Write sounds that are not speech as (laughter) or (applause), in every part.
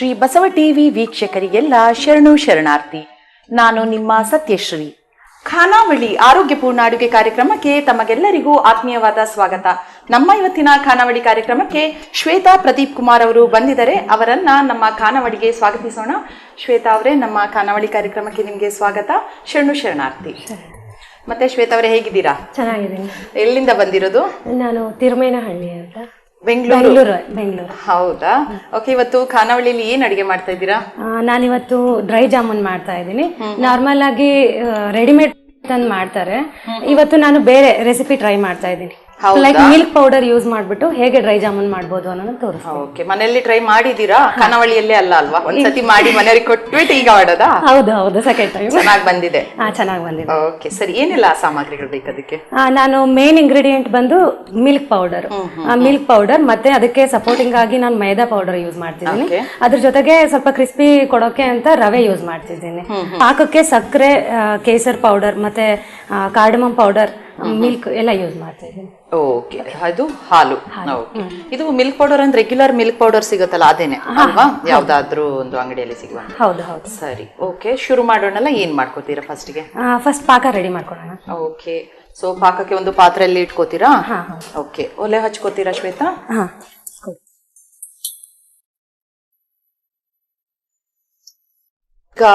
Shri Basava TV ವೀಕ್ಷಕರಿಗೆಲ್ಲ ಶರಣು ಶರಣಾರ್ಥಿ. ನಾನು ನಿಮ್ಮ ಸತ್ಯಶ್ರೀ. ಖಾನಾವಳಿ ಆರೋಗ್ಯಪೂರ್ಣ ಅಡುಗೆ ಕಾರ್ಯಕ್ರಮಕ್ಕೆ ತಮಗೆಲ್ಲರಿಗೂ ಆತ್ಮೀಯವಾದ ಸ್ವಾಗತ. ನಮ್ಮ ಇವತ್ತಿನ ಖಾನಾವಳಿ ಕಾರ್ಯಕ್ರಮಕ್ಕೆ ಶ್ವೇತಾ ಪ್ರದೀಪ್ ಕುಮಾರ್ ಅವರು ಬಂದಿದ್ದಾರೆ. ಅವರನ್ನ ನಮ್ಮ ಖಾನಾವಳಿಗೆ ಸ್ವಾಗತಿಸೋಣ. ಶ್ವೇತಾ ಅವರೇ ನಮ್ಮ ಖಾನಾವಳಿ ಕಾರ್ಯಕ್ರಮಕ್ಕೆ ನಿಮಗೆ ಸ್ವಾಗತ. ಶರಣು ಶರಣಾರ್ಥಿ. ಮತ್ತೆ ಶ್ವೇತಾ ಅವರೇ ಹೇಗಿದ್ದೀರಾ? ಚೆನ್ನಾಗಿದ್ದೀನಿ. ಎಲ್ಲಿಂದ ಬಂದಿರೋದು? ನಾನು ತಿರುಮೇನಹಳ್ಳಿ ಅಂತ. ಬೆಂಗಳೂರು? ಬೆಂಗಳೂರು ಬೆಂಗಳೂರು. ಹೌದಾ? ಓಕೆ ಇವತ್ತು ಖಾನಾವಳಿಲಿ ಏನ್ ಅಡಿಗೆ ಮಾಡ್ತಾ ಇದ್ದೀರಾ? ನಾನು ಇವತ್ತು ಡ್ರೈ ಜಾಮೂನ್ ಮಾಡ್ತಾ ಇದ್ದೀನಿ. ನಾರ್ಮಲ್ ಆಗಿ ರೆಡಿಮೇಡ್ ತಂದು ಮಾಡ್ತಾರೆ. ಇವತ್ತು ನಾನು ಬೇರೆ ರೆಸಿಪಿ ಟ್ರೈ ಮಾಡ್ತಾ ಇದ್ದೀನಿ. ಲೈಕ್ ಮಿಲ್ಕ್ ಪೌಡರ್ ಯೂಸ್ ಮಾಡ್ಬಿಟ್ಟು ಹೇಗೆ ಡ್ರೈ ಜಾಮೂನ್ ಮಾಡ್ಬೋದು ಅನ್ನೋದನ್ನ ತೋರಿಸ್ತೀನಿ. ಓಕೆ ಮನೆಯಲ್ಲಿ ಟ್ರೈ ಮಾಡಿದೀರಾ? ಕನವಳಿಯಲ್ಲೇ ಅಲ್ಲ ಅಲ್ವಾ? ಒಂದ್ಸತಿ ಮಾಡಿ ಮನೆಯವ್ರಿಗೆ ಕೊಟ್ಬಿಟ್ಟು ಈಗ ಮಾಡೋದಾ? ಹೌದು ಹೌದು. ಸೆಕೆಂಡ್ ಟೈಮ್ ಚೆನ್ನಾಗಿ ಬಂದಿದೆ. ಹಾ ಚೆನ್ನಾಗಿ ಬಂದಿದೆ. ಓಕೆ ಸರಿ. ಏನೆಲ್ಲ ಸಾಮಗ್ರಿಗಳು ಬೇಕು ಅದಕ್ಕೆ? ಆ, ನಾನು ಮೇನ್ ಇಂಗ್ರೀಡಿಯೆಂಟ್ ಬಂದು ಮಿಲ್ಕ್ ಪೌಡರ್ ಮಿಲ್ಕ್ ಪೌಡರ್ ಮತ್ತೆ ಅದಕ್ಕೆ ಸಪೋರ್ಟಿಂಗ್ ಆಗಿ ನಾನು ಮೈದಾ ಪೌಡರ್ ಯೂಸ್ ಮಾಡ್ತಿದ್ದೀನಿ. Okay. ಅದ್ರ ಜೊತೆಗೆ ಸ್ವಲ್ಪ ಕ್ರಿಸ್ಪಿ ಕೊಡೋಕೆ ಅಂತ ರವೆ ಯೂಸ್ ಮಾಡ್ತಿದ್ದೀನಿ. ಪಾಕಕ್ಕೆ ಸಕ್ಕರೆ ಕೇಸರ್ ಪೌಡರ್ ಮತ್ತೆ ಕಾರ್ಡಮಮ್ ಪೌಡರ್ ಮಿಲ್ಕ್ ಎಲ್ಲ ಯೂಸ್ ಮಾಡ್ತಿದ್ದೀನಿ ಓಕೆ ಅದು ಹಾಲು. ಓಕೆ ಇದು ಮಿಲ್ಕ್ ಪೌಡರ್ ಅಂದ್ರೆ ರೆಗ್ಯುಲರ್ ಮಿಲ್ಕ್ ಪೌಡರ್ ಸಿಗುತ್ತಲ್ಲ ಅದೇನೆ ಅಲ್ವಾ? ಯಾವ್ದಾದ್ರೂ ಒಂದು ಅಂಗಡಿಯಲ್ಲಿ ಸಿಗುವ ಹೌದು ಹೌದು. ಸರಿ. ಓಕೆ ಶುರು ಮಾಡೋಣಲ್ಲ ಏನ್ ಮಾಡ್ಕೋತೀರಾ ಫಸ್ಟ್ಗೆ ಫಸ್ಟ್ ಪಾಕ ರೆಡಿ ಮಾಡ್ಕೊಳ್ಳೋಣ ಓಕೆ ಸೊ ಪಾಕಕ್ಕೆ ಒಂದು ಪಾತ್ರೆಯಲ್ಲಿ ಇಟ್ಕೋತೀರಾ? ಓಕೆ ಒಲೆ ಹಚ್ಕೋತೀರಾ ಶ್ವೇತಾ?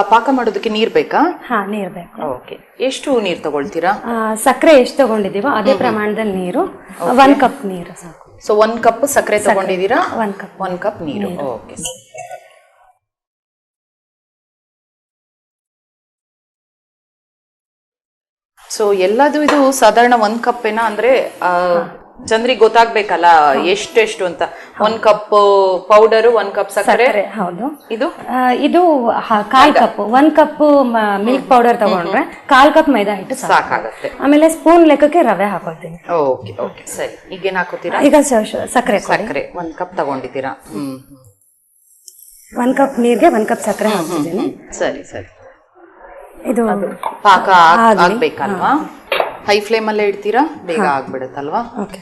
ಪಾಕ ಮಾಡೋದಕ್ಕೆ ನೀರ್ ಬೇಕಾ? ಹಾ ನೀರ್ ಬೇಕು. ಓಕೆ. ಎಷ್ಟು ನೀರ್ ತಗೊಳ್ತೀರಾ? ಆ, ಸಕ್ಕರೆ ಎಷ್ಟು ತಗೊಂಡಿದೀವೋ ಅದೇ ಪ್ರಮಾಣದಲ್ಲಿ ನೀರು. ಒನ್ ಕಪ್ ನೀರು ಸಾಕು. ಸೊ ಒನ್ ಕಪ್ ಸಕ್ಕರೆ ತಗೊಂಡಿದ್ದೀರಾ? One cup. ಒನ್ ಕಪ್ ನೀರು. ಓಕೆ. ಸೊ ಎಲ್ಲದೂ ಇದು ಸಾಧಾರಣ ಒಂದ್ ಕಪ್ ಏನ ಅಂದ್ರೆ ಆ, ಜನರಿಗೆ ಗೊತ್ತಾಗ್ಬೇಕಲ್ಲ ಎಷ್ಟೆಷ್ಟು ಅಂತ. ಒಂದ್ ಕಪ್ ಪೌಡರ್ ಒಂದ್ ಕಪ್ ಸಕ್ಕರೆ. ಸಕ್ಕರೆ ಹೌದು. ಇದು? ಆ, ಇದು ಹ- ಕಾಲ್ ಕಪ್. ಒಂದ್ ಕಪ್ ಮಿಲ್ಕ್ ಪೌಡರ್ ತಗೊಂಡ್ರೆ ಕಾಲ್ ಕಪ್ ಮೈದಾ ಹಿಟ್ಟು ಸಾಕು. ಸಾಕಾಗತ್ತೆ. ಆಮೇಲೆ ಸ್ಪೂನ್ ಲೆಕ್ಕಕ್ಕೆ ರವೆ ಹಾಕೊಳ್ತೀನಿ. Okay okay. ಸರಿ. ಈಗೇನ್ ಹಾಕೋತೀರಾ? ಈಗ ಶ- ಸಕ್ಕರೆ ಕೊಡಿ. ಸಕ್ಕರೆ. ಒಂದ್ ಕಪ್ ತಗೊಂಡಿದ್ದೀರಾ? ಹ್ಮ್. ಒಂದ್ ಕಪ್ ನೀರ್ಗೆ ಒಂದ್ ಕಪ್ ಸಕ್ಕರೆ ಹಾಕ್ತೀನಿ ಸರಿ ಸರಿ. ಇದು ಪಾಕ ಆಗ್- ಆಗ್ಬೇಕಲ್ವಾ? ಹೈ ಫ್ಲೇಮ್ ಅಲ್ಲೇ ಇಡ್ತೀರಾ? ಬೇಗ ಆಗ್ಬಿಡುತ್ತಲ್ವಾ? ಓಕೆ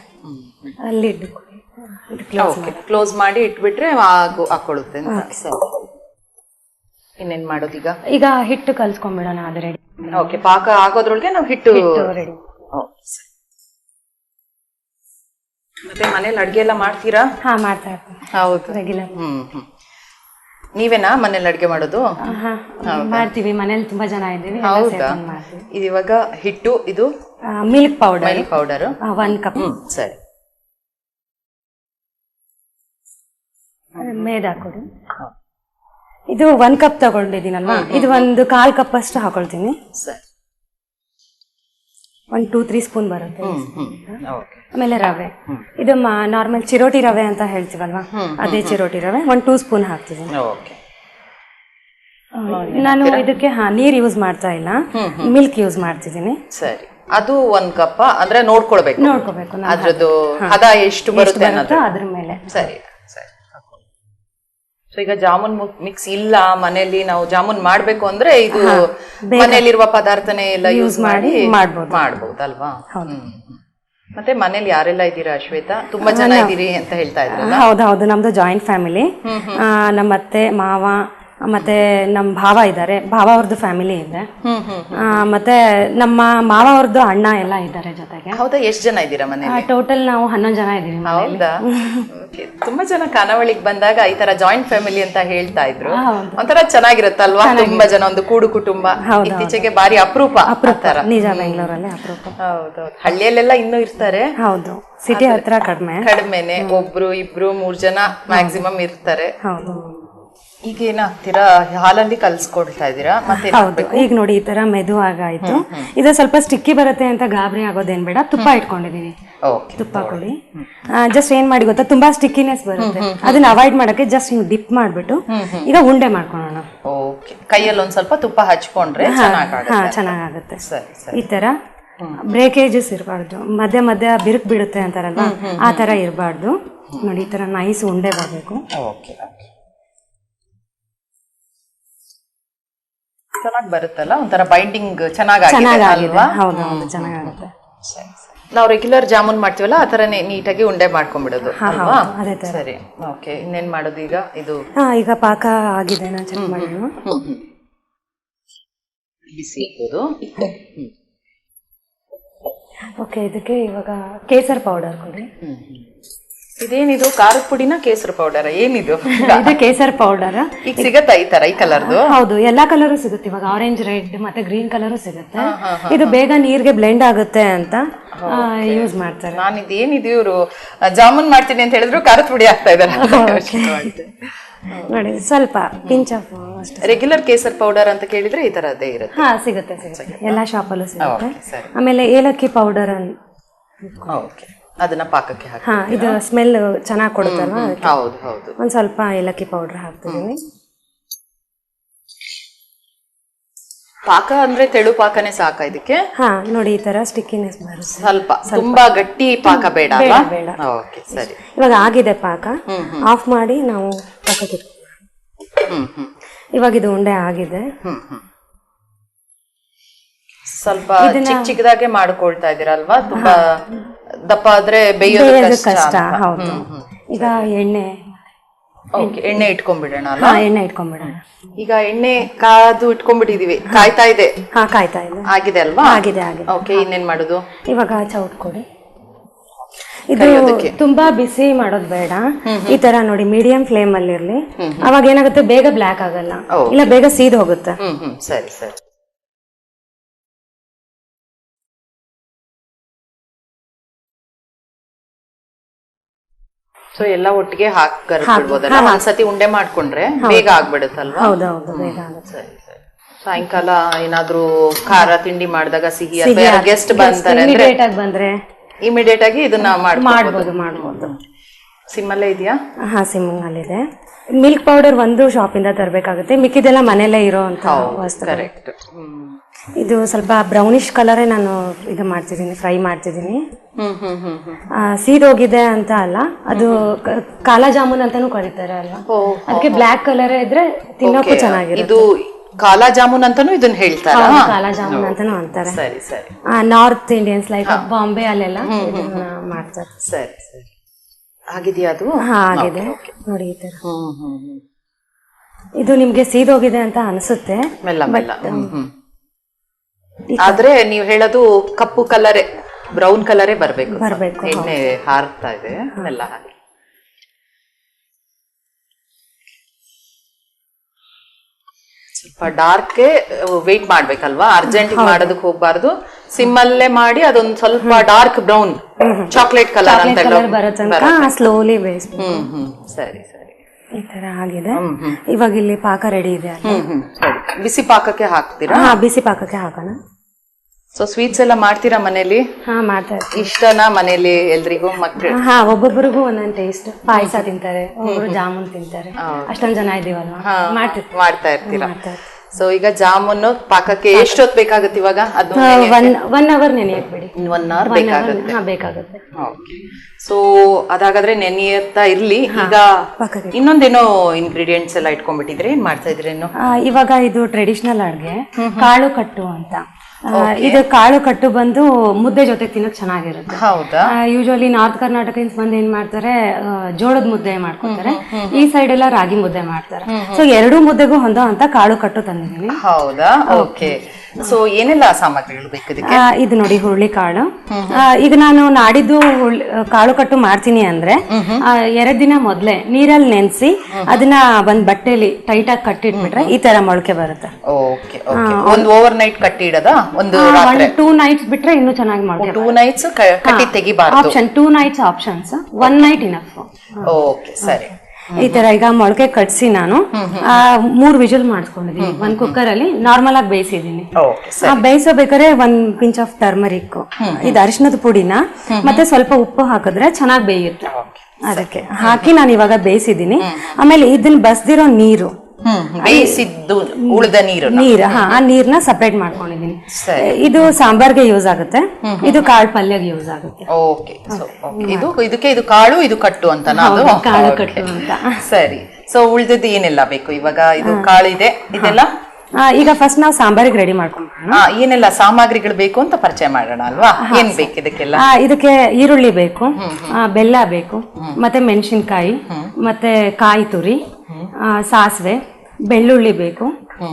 ಕ್ಲೋಸ್ ಮಾಡಿ. ಇಟ್ಬಿಟ್ರೆ ಆಗು ಹಾಕೊಳ್ಳುತ್ತೆ ಅಂತ. ಸರಿ ಇನ್ನೇನ್ ಮಾಡೋದೀಗ? ಈಗ ಹಿಟ್ಟು ಕಲ್ಸ್ಕೊಂಡ್ಬಿಡೋಣ ಅದು ರೆಡಿ ಓಕೆ ಪಾಕ ಆಗೋದ್ರೊಳಗೆ ನಾವು ಹಿಟ್ಟು ರೆಡಿ ಮತ್ತೆ ಮನೇಲಿ ಅಡ್ಗೆ ಎಲ್ಲ ಮಾಡ್ತೀರಾ? ಹಾ ಮಾಡ್ತಾ ಇರ್ತೀನಿ ಹೌದು. ರೆಗ್ಯುಲರ್ ಹ್ಮ್ ಹ್ಮ್. ನೀವೇನಾ ಮನೇಲಿ ಅಡುಗೆ ಮಾಡೋದು? ಮಾಡ್ತೀವಿ ಮನೇಲಿ ತುಂಬಾ ಜನ ಇದ್ದೀವಿ ಎಲ್ಲ ಹೌದಾ? ಸೇರ್ಕೊಂಡು ಮಾಡ್ತೀವಿ. ಇದು ಇವಾಗ ಹಿಟ್ಟು ಇದು? ಮಿಲ್ಕ್ ಪೌಡರ್ ಮಿಲ್ಕ್ ಪೌಡರ್ ಒಂದ್ ಕಪ್. ಹ್ಮ್ ಸರಿ. ಮೇದ ಕೊಡಿ ಇದು ಒಂದ್ ಕಪ್ ತಗೊಂಡಿದ್ದೀನಲ್ವಾ? ಇದು ಒಂದು ಕಾಲ್ ಕಪ್ ಅಷ್ಟು ಹಾಕೊಳ್ತೀನಿ. ಸರಿ. ಒಂದ್ ಟೂ ತ್ರೀ ಸ್ಪೂನ್ ಬರುತ್ತೆ ಆಮೇಲೆ ರವೆ. ಇದು ನಾರ್ಮಲ್ ಚಿರೋಟಿ ರವೆ ಅಂತ ಹೇಳ್ತೀವಲ್ವಾ? ಅದೇ ಚಿರೋಟಿ ರವೆ. ಒಂದ್ ಟೂ ಸ್ಪೂನ್ ಹಾಕ್ತಿದ್ದೀನಿ ಓಕೆ ನಾನು ಇದಕ್ಕೆ ಹಾ ನೀರ್ ಯೂಸ್ ಮಾಡ್ತಾ ಇಲ್ಲ. ಮಿಲ್ಕ್ ಯೂಸ್ ಮಾಡ್ತಿದ್ದೀನಿ. ಸರಿ. ಅದು ಒಂದ್ ಕಪ್ ಅಂದ್ರೆ ನೋಡ್ಕೊಳ್ಬೇಕು. ನೋಡ್ಕೋಬೇಕು ಅದ್ರದ್ದು ಹದ ಎಷ್ಟು ಬರುತ್ತೆ ಅದ್ರ ಮೇಲೆ. ಸರಿ. ಸೊ ಈಗ ಜಾಮೂನ್ ಮಿಕ್ಸ್ ಇಲ್ಲ ಮನೆಯಲ್ಲಿ ನಾವು ಜಾಮೂನ್ ಮಾಡ್ಬೇಕು ಅಂದ್ರೆ ಇದು ಮನೆಯಲ್ಲಿರುವ ಪದಾರ್ಥನೇ ಎಲ್ಲ ಯೂಸ್ ಮಾಡಿ ಮಾಡ್ಬೋದು. ಮಾಡ್ಬೋದಲ್ವಾ. ಮತ್ತೆ ಮನೇಲಿ ಯಾರೆಲ್ಲ ಇದ್ದೀರಾ ಶ್ವೇತಾ? ತುಂಬಾ ಜನ ಇದ್ದೀರಿ ಅಂತ ಹೇಳ್ತಾ ಇದ್ರಲ್ಲ? ಹೌದೌದು ಹೌದು. ನಮ್ದು ಜಾಯಿಂಟ್ ಫ್ಯಾಮಿಲಿ ನಮ್ಮ ಅತ್ತೆ ಮಾವ ಮತ್ತೆ ನಮ್ಮ ಭಾವ ಇದ್ದಾರೆ ಭಾವ ಅವ್ರದ್ದು ಫ್ಯಾಮಿಲಿ ಇದೆ. ಆ, ಮತ್ತೆ ನಮ್ಮ ಮಾವ ಅವ್ರದ್ದು ಅಣ್ಣ ಎಲ್ಲ ಇದ್ದಾರೆ ಜೊತೆಗೆ. ಹೌದಾ? ಎಷ್ಟ್ ಜನ ಇದ್ದೀರಾ ಮನೆ ಟೋಟಲ್ ನಾವು ಹನ್ನೊಂದು ಜನ ಇದ್ದೀವಿ ಹೌದಾ? Okay. ತುಂಬಾ ಜನ ಖಾನಾವಳಿಗೆ ಬಂದಾಗ ಈ ತರ ಜಾಯಿಂಟ್ ಫ್ಯಾಮಿಲಿ ಅಂತ ಹೇಳ್ತಾ ಇದ್ರು. ಒಂಥರ ಚೆನ್ನಾಗಿರುತ್ತಲ್ವಾ? ತುಂಬಾ ಜನ ಒಂದು ಕೂಡು ಕುಟುಂಬ. ಇತ್ತೀಚೆಗೆ ಬಾರಿ ಅಪರೂಪ ತರ. ನಿಜ ಬೆಂಗಳೂರಲ್ಲಿ ಅಪರೂಪ. ಹೌದು ಹಳ್ಳಿಯಲ್ಲೆಲ್ಲ ಇನ್ನೂ ಇರ್ತಾರೆ. ಹೌದು. ಸಿಟಿ ಹತ್ರ ಕಡಿಮೆ. ಕಡಿಮೆನೆ. ಒಬ್ರು ಇಬ್ರು ಮೂರ್ ಜನ ಮ್ಯಾಕ್ಸಿಮಮ್ ಇರ್ತಾರೆ. ಹೌದು. ಈಗ ಏನಾಗ್ತೀರಾ ಹಾಲಲ್ಲಿ ಕಲ್ಸ್ಕೊಳ್ತಾ ಇದ್ದೀರಾ? ಮತ್ತೆ ಹೌದು. ಈಗ ನೋಡಿ ಈ ತರ ಮೆದು ಆಗಾಯ್ತು ಇದು ಸ್ವಲ್ಪ ಸ್ಟಿಕ್ಕಿ ಬರುತ್ತೆ ಅಂತ ಗಾಬರಿ ಆಗೋದೇನ್ ಬೇಡ. ತುಪ್ಪ ಇಟ್ಕೊಂಡಿದೀನಿ ತುಪ್ಪ ಕೊಡಿ. ಜಸ್ಟ್ ಏನ್ ಮಾಡಿ ಗೊತ್ತಾ? ತುಂಬಾ ಸ್ಟಿಕ್ಕಿನೆಸ್ ಬರುತ್ತೆ. ಅದನ್ನ ಅವಾಯ್ಡ್ ಮಾಡಕ್ಕೆ ಜಸ್ಟ್ ಹಿಂಗ್ ಡಿಪ್ ಮಾಡ್ಬಿಟ್ಟು ಈಗ ಉಂಡೆ ಮಾಡ್ಕೊಳ್ಳೋಣ. ಓಕೆ ಕೈಯಲ್ಲಿ ಒಂದ್ ಸ್ವಲ್ಪ ತುಪ್ಪ ಹಚ್ಕೊಂಡ್ರೆ ಹಾ ಚೆನ್ನಾಗಾಗುತ್ತೆ. ಈ ತರ ಬ್ರೇಕೇಜಸ್ ಇರಬಾರ್ದು. ಮಧ್ಯ ಮಧ್ಯ ಬಿರುಕು ಬಿಡುತ್ತೆ ಅಂತಾರಲ್ಲ ಆ ತರ ಇರಬಾರ್ದು. ನೋಡಿ ಈ ತರ ನೈಸ್ ಉಂಡೆ ಬರಬೇಕು. ಓಕೆ ಚೆನ್ನಾಗಿ ಬರುತ್ತಲ್ಲ? ಒಂಥರ ಬೈಂಡಿಂಗ್ ಚೆನ್ನಾಗಾಗಿದೆ ಅಲ್ವಾ? ಹೌದು ಹೌದು ಚೆನ್ನಾಗಾಗುತ್ತೆ. ನಾವು ರೆಗ್ಯುಲರ್ ಜಾಮೂನ್ ಮಾಡ್ತೀವಲ್ಲ ಆ ಥರನೇ ನೀಟಾಗಿ ಉಂಡೆ ಮಾಡ್ಕೊಂಡ್ಬಿಡೋದು ಅಲ್ವಾ? ಅದೇ ತರ. ಸರಿ ಓಕೆ. ಇನ್ನೇನ್ ಮಾಡೋದು ಈಗ? ಇದು ಹಾ ಈಗ ಪಾಕ ಆಗಿದೆ ನಾನು ಚೆಕ್ ಮಾಡೋಣ ಬಿಸಿ ಇರ್ಬೋದು. ಓಕೆ ಇದಕ್ಕೆ ಇವಾಗ ಕೇಸರ್ ಪೌಡರ್ ಕೊಡಿ. ಇದೇನಿದು? ಖಾರದ ಪುಡಿನ ಕೇಸರಿ ಪೌಡರ್ ಏನಿದು? (laughs) ಇದು ಕೇಸರ್ ಪೌಡರ್ ಈಗ ಸಿಗತ್ತಾ ಈ ತರ ಈ ಕಲರ್ದು ಹೌದು. ಎಲ್ಲಾ ಕಲರು ಸಿಗುತ್ತೆ. ಇವಾಗ ಆರೆಂಜ್ ರೆಡ್ ಮತ್ತೆ ಗ್ರೀನ್ ಕಲರು ಸಿಗುತ್ತೆ. ಇದು ಬೇಗ ನೀರ್ಗೆ ಬ್ಲೆಂಡ್ ಆಗುತ್ತೆ ಅಂತ ಯೂಸ್ ಮಾಡ್ತಾರೆ. ನಾನು ಇದೇನಿದು ಇವರು ಜಾಮೂನ್ ಮಾಡ್ತೀನಿ ಅಂತ ಹೇಳಿದ್ರು ಖಾರದ ಪುಡಿ ಆಗ್ತಾ ಇದಾರೆ ನೋಡಿ ಸ್ವಲ್ಪ ಪಿಂಚ್ ಆಫ್ ರೆಗ್ಯುಲರ್ ಕೇಸರ್ ಪೌಡರ್ ಅಂತ ಕೇಳಿದ್ರೆ ಈ ತರದೇ ಇರುತ್ತೆ. ಹಾ ಸಿಗುತ್ತೆ ಸಿಗುತ್ತೆ. ಎಲ್ಲಾ ಶಾಪಲ್ಲೂ ಸಿಗುತ್ತೆ. ಆಮೇಲೆ ಏಲಕ್ಕಿ ಪೌಡರ್ ಓಕೆ ಅದನ್ನ ಪಾಕಕ್ಕೆ ಹಾಕಿ ಹಾ ಇದು ಸ್ಮೆಲ್ ಚೆನ್ನಾಗಿ ಕೊಡುತ್ತಲ್ವಾ ಅದಕ್ಕೆ? ಹೌದು ಹೌದು. ಒಂದ್ ಸ್ವಲ್ಪ ಏಲಕ್ಕಿ ಪೌಡರ್ ಹಾಕ್ತಿದ್ದೀನಿ ಪಾಕ ಅಂದ್ರೆ ತೆಳು ಪಾಕನೇ ಸಾಕ ಇದಕ್ಕೆ? ಹಾ ನೋಡಿ ಈ ತರ ಸ್ಟಿಕ್ಕಿನೆಸ್ ಬರುತ್ತೆ. ಸ್ವಲ್ಪ ತುಂಬಾ ಗಟ್ಟಿ ಪಾಕ ಬೇಡ ಅಲ್ವಾ? ಬೇಡ. ಓಕೆ ಸರಿ. ಇವಾಗ ಆಗಿದೆ ಪಾಕ. ಆಫ್ ಮಾಡಿ ನಾವು ಪಕ್ಕಕ್ಕೆ ಇಟ್ಕೊಳ್ಳೋಣ. ಹ್ಮ್ ಹ್ಮ್. ಇವಾಗ ಇದು ಉಂಡೆ ಆಗಿದೆ. ಹ್ಮ್ ಹ್ಮ್. ಸ್ವಲ್ಪ ಚಿಕ್ಕ ಚಿಕ್ಕದಾಗೆ ಮಾಡ್ಕೊಳ್ತಾ ಇದೀರಲ್ವಾ? ತುಂಬಾ ದಪ್ಪ ಆದ್ರೆ ಬೇಯೋದು ಕಷ್ಟ ಹೌದು. ಈಗ ಎಣ್ಣೆ. ಓಕೆ ಎಣ್ಣೆ ಇಟ್ಕೊಂಡ್ಬಿಡೋಣ ಅಲ್ಲ ಎಣ್ಣೆ ಇಟ್ಕೊಂಡ್ಬಿಡೋಣ. ಈಗ ಎಣ್ಣೆ ಕಾದು ಇಟ್ಕೊಂಡ್ಬಿಟ್ಟಿದೀವಿ. ಕಾಯ್ತಾ ಇದೆ? ಹಾ ಕಾಯ್ತಾ ಇದೆ. ಆಗಿದೆ ಅಲ್ವಾ? ಆಗಿದೆ ಆಗಿದೆ. ಓಕೆ ಇನ್ನೇನ್ ಮಾಡೋದು? ಇವಾಗ ಚೌಟ್ ಕೊಡಿ ಇದು ತುಂಬಾ ಬಿಸಿ ಮಾಡೋದು ಬೇಡ. ಈ ತರ ನೋಡಿ ಮೀಡಿಯಂ ಫ್ಲೇಮ್ ಅಲ್ಲಿ ಇರ್ಲಿ ಅವಾಗ ಏನಾಗುತ್ತೆ ಬೇಗ ಬ್ಲ್ಯಾಕ್ ಆಗಲ್ಲ. ಇಲ್ಲ ಬೇಗ ಸೀದ್ ಹೋಗುತ್ತೆ. ಸರಿ ಸರಿ. ಸೊ ಎಲ್ಲ ಒಟ್ಟಿಗೆ ಹಾಕಿ ಒಂದ್ಸತಿ ಉಂಡೆ ಮಾಡ್ಕೊಂಡ್ರೆ ಬೇಗ ಆಗ್ಬಿಡುತ್ತಲ್ವಾ? ಹೌದೌದು ಹೌದು ಬೇಗ ಆಗುತ್ತೆ. ಸರಿ ಸರಿ. ಸಾಯಂಕಾಲ ಏನಾದ್ರೂ ಖಾರ ತಿಂಡಿ ಮಾಡಿದಾಗ ಸಿಹಿ ಅಥವಾ ಗೆಸ್ಟ್ ಬಂತಾರೆ ಅಂದ್ರೆ ಇಮಿಡಿಯೇಟ್ ಆಗಿ ಬಂದ್ರೆ ಇಮಿಡಿಯೇಟ್ ಆಗಿ ಇದನ್ನ ಮಾಡ್ಬೋದು ಮಾಡ್ಬೋದು ಮಾಡ್ಬೋದು. ಸಿಮ್ಮಲ್ಲೇ ಇದೆಯಾ? ಹಾ ಸಿಮ್ಮಿಂಗಲ್ಲಿದೆ ಮಿಲ್ಕ್ ಪೌಡರ್ ಒಂದು ಶಾಪಿಂದ ತರಬೇಕಾಗುತ್ತೆ. ಮಿಕ್ಕಿದೆಲ್ಲ ಮನೆಯಲ್ಲೇ ಇರೋ ಅಂತ ವಸ್ತು ಕರೆಕ್ಟ್ ಹ್ಮ್. ಇದು ಸ್ವಲ್ಪ ಬ್ರೌನಿಶ್ ಕಲರೇ ನಾನು ಇದು ಮಾಡ್ತಿದ್ದೀನಿ ಫ್ರೈ ಮಾಡ್ತಿದ್ದೀನಿ. ಸೀದೋಗಿದೆ ಅಂತ ಅಲ್ಲ ಅದು ಕಾಲಾ ಜಾಮೂನ್ ಅಂತಾನು ಕರೀತಾರೆ ಅಲ್ವಾ? ಅದಕ್ಕೆ ಬ್ಲ್ಯಾಕ್ ಕಲರ್ ಇದ್ರೆ ತಿನ್ನೋಕ್ಕೂ ಚೆನ್ನಾಗಿರುತ್ತೆ. ಇದು ಕಾಲಾ ಜಾಮೂನ್ ಅಂತಾನು ಇದನ್ನ ಹೇಳ್ತಾರೆ? ಕಾಲಾ ಜಾಮೂನ್ ಅಂತಾನು ಅಂತಾರೆ. ಸರಿ ಸರಿ. ನಾರ್ತ್ ಇಂಡಿಯನ್ಸ್ ಲೈಕ್ ಬಾಂಬೆ ಅಲ್ಲೆಲ್ಲ ಇದನ್ನ ಮಾಡ್ತಾರೆ. ಸರಿ ಸರಿ. ಆಗಿದೆಯಾ ಅದು? ಹಾ ಆಗಿದೆ. ನೋಡಿ ಈ ತರ. ಇದು ನಿಮ್ಗೆ ಸೀದೋಗಿದೆ ಅಂತ ಅನ್ಸುತ್ತೆ ಮೆಲ್ಲ ಮೆಲ್ಲ ಹ್ಮ್ ಹ್ಮ್ ಆದ್ರೆ ನೀವು ಹೇಳೋದು ಕಪ್ಪು ಕಲರೇ ಬ್ರೌನ್ ಕಲರೇ ಬರ್ಬೇಕು. ಬರ್ಬೇಕು, ಎಣ್ಣೆ ಹಾರ್ತಾ ಇದೆ ಎಲ್ಲ ಹಾಕಿ. ಸ್ವಲ್ಪ ಡಾರ್ಕ್ ವೇಟ್ ಮಾಡ್ಬೇಕಲ್ವಾ? ಅರ್ಜೆಂಟ್ ಮಾಡೋದಕ್ಕೆ ಹೋಗ್ಬಾರ್ದು. ಸಿಮ್ಮಲ್ಲೇ ಮಾಡಿ ಅದೊಂದ್ ಸ್ವಲ್ಪ ಡಾರ್ಕ್ ಬ್ರೌನ್ ಚಾಕ್ಲೇಟ್ ಕಲರ್ ಅಂತ ಕಲರ್ ಬರೋ ತನಕ ಸ್ಲೋಲಿ ಬೇಯಿಸ್ಬೇಕು ಹ್ಮ್ ಹ್ಮ್. ಸರಿ ಸರಿ. ಈ ತರ ಆಗಿದೆ. ಇವಾಗ ಇಲ್ಲಿ ಪಾಕ ರೆಡಿ ಇದೆ ಬಿಸಿ ಪಾಕಕ್ಕೆ ಹಾಕ್ತೀರಾ? ಹಾ ಬಿಸಿ ಪಾಕಕ್ಕೆ ಹಾಕೋಣ. ಸೊ ಸ್ವೀಟ್ಸ್ ಎಲ್ಲ ಮಾಡ್ತೀರಾ ಮನೇಲಿ ಹಾ ಇಷ್ಟನಾ ಮನೇಲಿ ಎಲ್ರಿಗೂ ಮಕ್ಳು ಹಾ ಒಬ್ಬೊಬ್ಬರಿಗೂ ಒಂದೊಂದು ಟೇಸ್ಟ್ ಪಾಯಸ ತಿಂತಾರೆ ಒಬ್ಬರು ಜಾಮೂನ್ ತಿಂತಾರೆ. ಅಷ್ಟೊಂದು ಜನ ಇದೀವಲ್ಲ ಮಾಡ್ತಾ ಇರ್ತೀರಾ. ಸೊ ಈಗ ಜಾಮೂನು ಪಾಕಕ್ಕೆ ಎಷ್ಟೊತ್ ಬೇಕಾಗುತ್ತೆ ಇವಾಗ? ಅದು ಒನ್ ಒನ್ ಅವರ್ ನೆನೆಯಕ್ ಬಿಡಿ ಒನ್ ಅವರ್ ಬೇಕಾಗುತ್ತೆ. ಸೊ ಅದಾಗಾದ್ರೆ ನೆನೆಯುತ್ತಾ ಇರ್ಲಿ. ಈಗ ಇನ್ನೊಂದೇನೋ ಇಂಗ್ರೀಡಿಯೆಂಟ್ಸ್ ಎಲ್ಲ ಇಟ್ಕೊಂಡ್ಬಿಟ್ಟಿದ್ರೆ ಏನ್ ಮಾಡ್ತಾ ಇದ್ರೇನು ಇವಾಗ ಇದು ಟ್ರೆಡಿಷನಲ್ ಅಡ್ಗೆ. ಕಾಳು ಕಟ್ಟು ಅಂತ. ಇದು ಕಾಳು ಕಟ್ಟು ಬಂದು ಮುದ್ದೆ ಜೊತೆ ತಿನ್ನಕ್ ಚೆನ್ನಾಗಿರುತ್ತೆ. ಹೌದಾ? ಯೂಶಲಿ ನಾರ್ತ್ ಕರ್ನಾಟಕ ಬಂದು ಏನ್ ಮಾಡ್ತಾರೆ ಜೋಳದ ಮುದ್ದೆ ಮಾಡ್ಕೊತಾರೆ. ಈ ಸೈಡ್ ಎಲ್ಲ ರಾಗಿ ಮುದ್ದೆ ಮಾಡ್ತಾರೆ. ಸೊ ಎರಡು ಮುದ್ದೆಗೂ ಹೊಂದೋ ಅಂತ ಕಾಳು ಕಟ್ಟು ತಂದಿದ್ದೀನಿ ಹೌದಾ? ಓಕೆ ಸೊ ಏನೆಲ್ಲ ಸಾಮಗ್ರಿಗಳು ಬೇಕು ಇದಕ್ಕೆ? ಇದು ನೋಡಿ ಹುರುಳಿ ಕಾಳು. ಈಗ ನಾನು ನಾಡಿದ್ದು ಕಾಳು ಕಟ್ಟು ಮಾಡ್ತೀನಿ ಅಂದ್ರೆ ಎರಡು ದಿನ ಮೊದ್ಲೇ ನೀರಲ್ಲಿ ನೆನೆಸಿ ಅದನ್ನ ಒಂದ್ ಬಟ್ಟೆಲಿ ಟೈಟ್ ಆಗಿ ಕಟ್ಟಿಟ್ಬಿಟ್ರೆ ಈ ತರ ಮೊಳಕೆ ಬರುತ್ತೆ. ಓಕೆ ಒಂದು ಓವರ್ ನೈಟ್ ಕಟ್ಟಿ ಇಡದ? ಒಂದು ಟೂ ನೈಟ್ಸ್ ಬಿಟ್ರೆ ಇನ್ನೂ ಚೆನ್ನಾಗಿ ಮಾಡ್ತೀವಿ ಟೂ ನೈಟ್ಸ್ ಕಟ್ಟಿ ತೆಗಿಬಾರ್ದು. Option two nights options one night enough okay ಸರಿ. ಈ ತರ ಈಗ ಮೊಳಕೆ ಕಟ್ಸಿ ನಾನು. ಆ, ಮೂರ್ ವಿಜಲ್ ಮಾಡಿಸ್ಕೊಂಡಿದೀನಿ ಒಂದ್ ಕುಕ್ಕರ್ ಅಲ್ಲಿ ನಾರ್ಮಲ್ ಆಗಿ ಬೇಯಿಸಿದೀನಿ. ಬೇಯಿಸಬೇಕಾದ್ರೆ ಒಂದ್ ಪಿಂಚ್ ಆಫ್ ಟರ್ಮರಿಕ್ ಇದು ಅರಿಶಿನದ ಪುಡಿನ? ಮತ್ತೆ ಸ್ವಲ್ಪ ಉಪ್ಪು ಹಾಕಿದ್ರೆ ಚೆನ್ನಾಗಿ ಬೇಯುತ್ತೆ. ಅದಕ್ಕೆ ಹಾಕಿ ನಾನು ಇವಾಗ ಬೇಯಿಸಿದೀನಿ. ಆಮೇಲೆ ಇದನ್ನ ಬಸ್ದಿರೋ ನೀರು. ಬೇಯಿಸಿದ್ದು ಉಳಿದ ನೀರು ನೀರ್ ಹಾ ಆ ನೀರ್ನ ಸಪರೇಟ್ ಮಾಡ್ಕೊಂಡಿದೀನಿ. ಇದು ಸಾಂಬಾರ್ಗೆ ಯೂಸ್ ಆಗುತ್ತೆ. ಇದು ಕಾಳು ಪಲ್ಯಗೆ ಯೂಸ್ ಆಗುತ್ತೆ. ಓಕೆ ಸೊ ಇದು ಇದಕ್ಕೆ ಇದು ಕಾಳು ಇದು ಕಟ್ಟು ಅಂತ ನಾವು ಕಾಳು ಕಟ್ಟು ಅಂತ. ಸರಿ. ಸೊ ಉಳಿದದ್ದು ಏನೆಲ್ಲ ಬೇಕು? ಇವಾಗ ಇದು ಕಾಳು ಇದೆ. ಇದೆಲ್ಲ? ಈಗ ಫಸ್ಟ್ ನಾವು ಸಾಂಬಾರಿಗೆ ರೆಡಿ ಮಾಡ್ಕೊಂಡ್ಬಿಡೋಣ ಏನೆಲ್ಲ ಸಾಮಗ್ರಿಗಳು ಬೇಕು ಅಂತ ಪರಿಚಯ ಮಾಡೋಣ ಅಲ್ವಾ? ಏನ್ ಬೇಕು ಇದಕ್ಕೆಲ್ಲ? ಇದಕ್ಕೆ ಈರುಳ್ಳಿ ಬೇಕು ಆ, ಬೆಲ್ಲ ಬೇಕು ಮತ್ತೆ ಮೆಣಸಿನ್ಕಾಯಿ ಮತ್ತೆ ಕಾಯಿ ತುರಿ ಆ, ಸಾಸಿವೆ ಬೆಳ್ಳುಳ್ಳಿ ಬೇಕು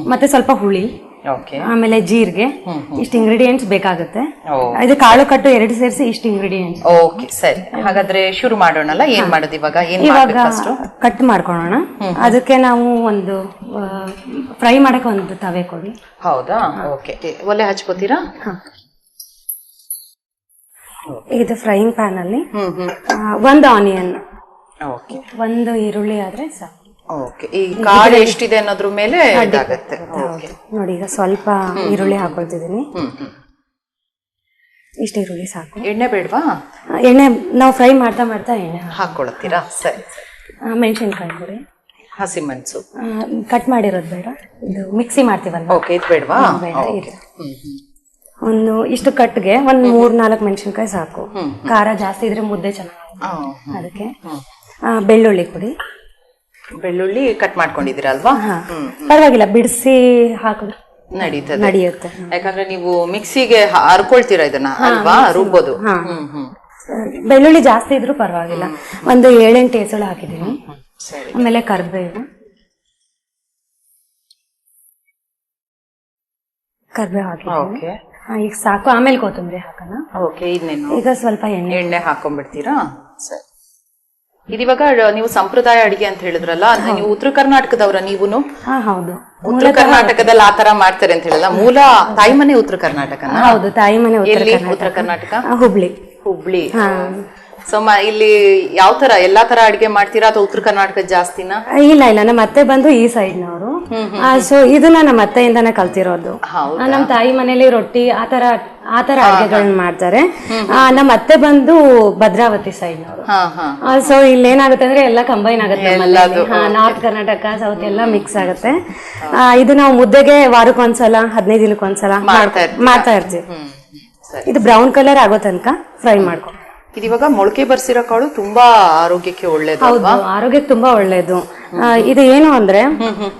ಮತ್ತೆ ಸ್ವಲ್ಪ ಹುಳಿ. ಆಮೇಲೆ ಜೀರಿಗೆ ಇಷ್ಟು ಇಂಗ್ರೀಡಿಯೆಂಟ್ಸ್ ಬೇಕಾಗುತ್ತೆ. ಇದು ಕಾಳು ಕಟ್ಟು ಎರಡು ಸೇರಿಸಿ ಇಷ್ಟು ಇಂಗ್ರೀಡಿಯೆಂಟ್ಸ್ ಓಕೆ ಸರಿ. ಹಾಗಾದ್ರೆ ಶುರು ಮಾಡೋಣಲ್ಲ? ಏನ್ ಮಾಡೋದು ಇವಾಗ? ಏನ್ ಇವಾಗ ಕಟ್ ಮಾಡ್ಕೊಳ್ಳೋಣ ಅದಕ್ಕೆ ನಾವು ಒಂದು ಫ್ರೈ ಮಾಡಕ್ಕೆ ಒಂದು ತವೆ ಕೊಡಿ. ಹೌದಾ? ಓಕೆ ಒಲೆ ಹಚ್ಕೋತೀರಾ? ಇದು ಫ್ರೈಯಿಂಗ್ ಪ್ಯಾನ್ ಅಲ್ಲಿ ಒಂದು ಆನಿಯನ್ ಓಕೆ ಒಂದು ಈರುಳ್ಳಿ ಆದ್ರೆ ಸಾಕು. ಓಕೆ ಈ ಕಾಳು ಎಷ್ಟಿದೆ ಅನ್ನೋದ್ರ ಮೇಲೆ ಇದಾಗತ್ತೆ. ಓಕೆ ನೋಡಿ ಈಗ ಸ್ವಲ್ಪ ಈರುಳ್ಳಿ ಹಾಕೊಳ್ತಿದ್ದೀನಿ. ಇಷ್ಟು ಈರುಳ್ಳಿ ಸಾಕು. ಎಣ್ಣೆ ಬೇಡವಾ? ಎಣ್ಣೆ ನಾವು ಫ್ರೈ ಮಾಡ್ತಾ ಮಾಡ್ತಾ ಎಣ್ಣೆ ಹಾಕೊಳ್ತೀರಾ ಸರಿ ಮೆಣಸಿನ್ಕಾಯಿ ಕೊಡಿ ಹಸಿಮೆಣಸು. ಕಟ್ ಮಾಡಿರೋದು ಬೇಡ. ಇದು ಮಿಕ್ಸಿ ಮಾಡ್ತೀವಲ್ಲ ಓಕೆ ಇದು ಬೇಡವಾ? ಬೇಡ ಒಂದು ಇಷ್ಟು ಕಟ್ಗೆ ಒಂದು ಮೂರ್ ನಾಲ್ಕು ಮೆಣಸಿನ್ಕಾಯಿ ಸಾಕು. ಖಾರ ಜಾಸ್ತಿ ಇದ್ರೆ ಮುದ್ದೆ ಚೆನ್ನಾಗಿ ಅದಕ್ಕೆ ಆ, ಬೆಳ್ಳುಳ್ಳಿ ಕೊಡಿ ಬೆಳ್ಳುಳ್ಳಿ ಕಟ್ ಮಾಡ್ಕೊಂಡಿದ್ದೀರಲ್ವಾ? ಪರವಾಗಿಲ್ಲ ಬಿಡಿಸಿ ಹಾಕಿದ್ರೆ ನಡೀತದೆ. ನಡೆಯುತ್ತೆ. ಯಾಕಂದ್ರೆ ನೀವು ಮಿಕ್ಸಿಗೆ ಹರ್ಕೊಳ್ತೀರಾ ಇದನ್ನ? ಅಲ್ವಾ? ರುಬ್ಬೋದು. ಹ್ಮ್ ಹ್ಮ್. ಬೆಳ್ಳುಳ್ಳಿ ಜಾಸ್ತಿ ಇದ್ರೂ ಪರವಾಗಿಲ್ಲ. ಒಂದು ಏಳೆಂಟು ಎಸಳು ಹಾಕಿದೀನಿ ಸರಿ. ಆಮೇಲೆ ಕರ್ಬೇವು. ಕರ್ಬೇವು ಹಾಕಿ ಓಕೆ. ಈಗ ಸಾಕು. ಆಮೇಲೆ ಕೊತ್ತಂಬರಿ ಹಾಕೋಣ. ಓಕೆ ಈಗ ಸ್ವಲ್ಪ ಎಣ್ಣೆ. ಎಣ್ಣೆ ಹಾಕೊಂಡ್ಬಿಡ್ತೀರಾ? ಸರಿ. ಇದಿವಾಗ ನೀವು ಸಂಪ್ರದಾಯ ಅಡಿಗೆ ಅಂತ ಹೇಳಿದ್ರಲ್ಲ ಅಂದ್ರೆ ನೀವು ಉತ್ತರ ಕರ್ನಾಟಕದವರ ನೀವು ಹಾ ಹೌದು. ಉತ್ತರ ಕರ್ನಾಟಕದಲ್ಲಿ ಆತರ ಮಾಡ್ತಾರೆ ಅಂತ ಹೇಳಿಲ್ಲ ಮೂಲ ತಾಯಿ ಮನೆ ಉತ್ತರ ಕರ್ನಾಟಕ ಹೌದು ತಾಯಿ ಮನೆ ಉತ್ತರ ಕರ್ನಾಟಕ. ಆ, ಹುಬ್ಳಿ. ಹುಬ್ಳಿ ಸೊ ಇಲ್ಲಿ ಯಾವ ತರ ಎಲ್ಲಾ ತರ ಅಡಿಗೆ ಮಾಡ್ತೀರಾ ಅಥವಾ ಉತ್ತರ ಕರ್ನಾಟಕ ಜಾಸ್ತಿನಾ? ಇಲ್ಲ ಇಲ್ಲ ನಮ್ಮ ಅತ್ತೆ ಬಂದು ಈ ಸೈಡ್ನವರು. ಸೊ ಇದನ್ನ ನಮ್ಮ ಅತ್ತೆಯಿಂದಾನೆ ಕಲ್ತಿರೋದು? ನಮ್ಮ ತಾಯಿ ಮನೇಲಿ ರೊಟ್ಟಿ ಆತರ ಆತರ ಅಡಿಗೆಗಳನ್ನ ಮಾಡ್ತಾರೆ. ಆ, ನಮ್ಮ ಅತ್ತೆ ಬಂದು ಭದ್ರಾವತಿ ಸೈಡ್ನವರು. ಸೊ ಇಲ್ಲಿ ಏನಾಗುತ್ತೆ ಅಂದ್ರೆ ಎಲ್ಲ ಕಂಬೈನ್ ಆಗುತ್ತೆ ನಾರ್ತ್ ಕರ್ನಾಟಕ ಸೌತ್ ಎಲ್ಲ ಮಿಕ್ಸ್ ಆಗುತ್ತೆ. ಇದು ನಾವು ಮುದ್ದೆಗೆ ವಾರಕ್ಕೊಂದ್ಸಲ ಹದಿನೈದು ದಿನಕ್ಕೊಂದ್ಸಲ? ಮಾಡ್ತಾ ಇರ್ತೀವಿ. ಇದು ಬ್ರೌನ್ ಕಲರ್ ಆಗೋ ತನಕ ಫ್ರೈ ಮಾಡ್ಕೊ ಇದಿವಾಗ ಮೊಳಕೆ ಬರ್ಸಿರೋ ಕಾಳು ತುಂಬಾ ಆರೋಗ್ಯಕ್ಕೆ ಒಳ್ಳೇದು ಹೌದು ಆರೋಗ್ಯಕ್ಕೆ ತುಂಬಾ ಒಳ್ಳೇದು. ಇದು ಏನು ಅಂದ್ರೆ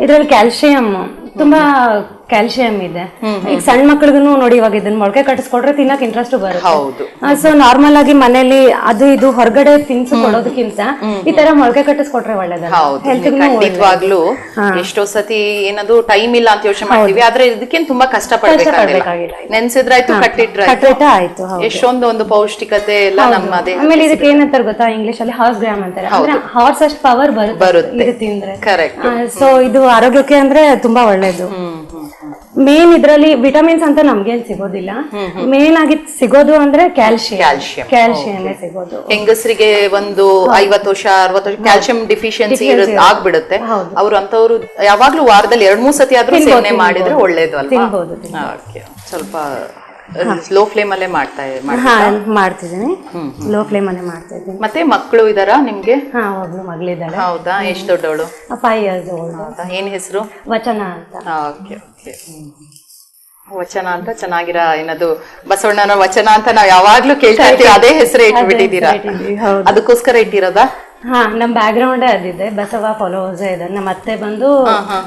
ಇದ್ರಲ್ಲಿ ಕ್ಯಾಲ್ಸಿಯಂ ತುಂಬಾ ಕ್ಯಾಲ್ಸಿಯಂ ಇದೆ. ಈಗ ಸಣ್ಣ ಮಕ್ಳಿಗೂ ನೋಡಿ ಇವಾಗ ಇದನ್ನ ಮೊಳಕೆ ಕಟ್ಟಿಸ್ಕೊಟ್ರೆ ತಿನ್ನಕ್ ಇಂಟ್ರೆಸ್ಟ್ ಬರುತ್ತೆ. ಹೌದು. ಸೊ ನಾರ್ಮಲ್ ಆಗಿ ಮನೇಲಿ ಅದು ಇದು ಹೊರಗಡೆ ತಿನ್ಸು ಕೊಡೋದಕ್ಕಿಂತ ಈ ತರ ಮೊಳಕೆ ಕಟ್ಟಿಸ್ಕೊಟ್ರೆ ಒಳ್ಳೇದಾಗ್ಲು ಎಷ್ಟೋ ಸತಿ ಏನದು ಟೈಮ್ ಇಲ್ಲ ಅಂತ ಯೋಚನೆ ಮಾಡ್ತೀವಿ ಆದ್ರೆ ಇದಕ್ಕೇನ್ ತುಂಬಾ ಕಷ್ಟ ಪಡ್ಬೇಕಾಗಿಲ್ಲ. ನೆನ್ಸಿದ್ರಾಯ್ತು ಕಟ್ಟಿಟ್ರಾಯ್ತು. ಕಟ್ರೇಟ ಆಯ್ತು ಎಷ್ಟೊಂದು ಒಂದು ಪೌಷ್ಟಿಕತೆ ಎಲ್ಲ ನಮ್ಮ ಆಮೇಲೆ ಇದಕ್ಕೆ ಏನಂತಾರೆ ಗೊತ್ತಾ ಇಂಗ್ಲಿಷ್ ಅಲ್ಲಿ? ಹಾರ್ಸ್ ಗ್ರಾಮ್ ಅಂತಾರೆ. ಹಾರ್ಸ್ ಅಷ್ಟು ಪವರ್ ಬರುತ್ತೆ ಬರುತ್ತೆ. ಇದು ತಿಂದ್ರೆ. ಕರೆಕ್ಟ್ ಸೊ ಇದು ಆರೋಗ್ಯಕ್ಕೆ ಅಂದ್ರೆ ತುಂಬಾ ಒಳ್ಳೇದು. ಮೇನ್ ಇದ್ರಲ್ಲಿ ವಿಟಮಿನ್ಸ್ ಅಂತ ನಮ್ಗೆ ಸಿಗೋದಿಲ್ಲ. ಮೇನ್ ಆಗಿ ಸಿಗೋದು ಅಂದ್ರೆ ಕ್ಯಾಲ್ಸಿಯಂ. ಕ್ಯಾಲ್ಸಿಯಂ ಸಿಗೋದು. ಹೆಂಗಸರಿಗೆ ಒಂದು ಐವತ್ತು ವರ್ಷ ಅರವತ್ತು ವರ್ಷ ಕ್ಯಾಲ್ಸಿಯಂ ಡಿಫಿಷಿಯನ್ಸಿ ಆಗ್ಬಿಡುತ್ತೆ. ಅವ್ರು ಅಂತವ್ರು ಯಾವಾಗ್ಲೂ ವಾರದಲ್ಲಿ ಎರಡ್ ಮೂರ್ ಸತಿ ಆದ್ರೂ ಸೇವನೆ ಮಾಡಿದ್ರೆ ಒಳ್ಳೇದು ಅಲ್ವಾ. ಸ್ವಲ್ಪ ಸ್ಲೋ ಫ್ಲೇಮ್ ಅಲ್ಲೇ ಮಾಡ್ತಾ ಮಾಡಿ ಹಾ ಮಾಡ್ತಿದ್ದೀನಿ. ಲೋ ಫ್ಲೇಮ್ ಅಲ್ಲೇ ಮಾಡ್ತಾ ಇದ್ದೀನಿ. ಮತ್ತೆ ಮಕ್ಕಳು ಇದಾರಾ ನಿಮ್ಗೆ? ಹಾ ಒಬ್ಳು ಮಗಳಿದ್ದಾಳೆ. ಹೌದಾ? ಎಷ್ಟು ದೊಡ್ಡವಳು? ಫೈವ್ ಇಯರ್ಸ್ ಹೌದಾ? ಏನ್ ಹೆಸರು? ವಚನ ಅಂತ. Okay okay. ವಚನ ಅಂತ ಚೆನ್ನಾಗಿರ? ಏನದು ಬಸವಣ್ಣನ ವಚನ ಅಂತ ನಾವ್ ಯಾವಾಗ್ಲೂ ಕೇಳ್ತಾ ಇರ್ತೀವಿ. ಅದೇ ಹೆಸರು ಇಟ್ಬಿಟ್ಟಿದ್ದೀರಾ? ಅದಕ್ಕೋಸ್ಕರ ಇಟ್ಟಿರೋದಾ? ಹಾ ನಮ್ ಬ್ಯಾಕ್ ಗ್ರೌಂಡ್ ಅದಿದೆ ಬಸವ ಫಾಲೋವರ್ಸ್ ಇದೆ. ನಮ್ಮ ಅತ್ತೆ ಬಂದು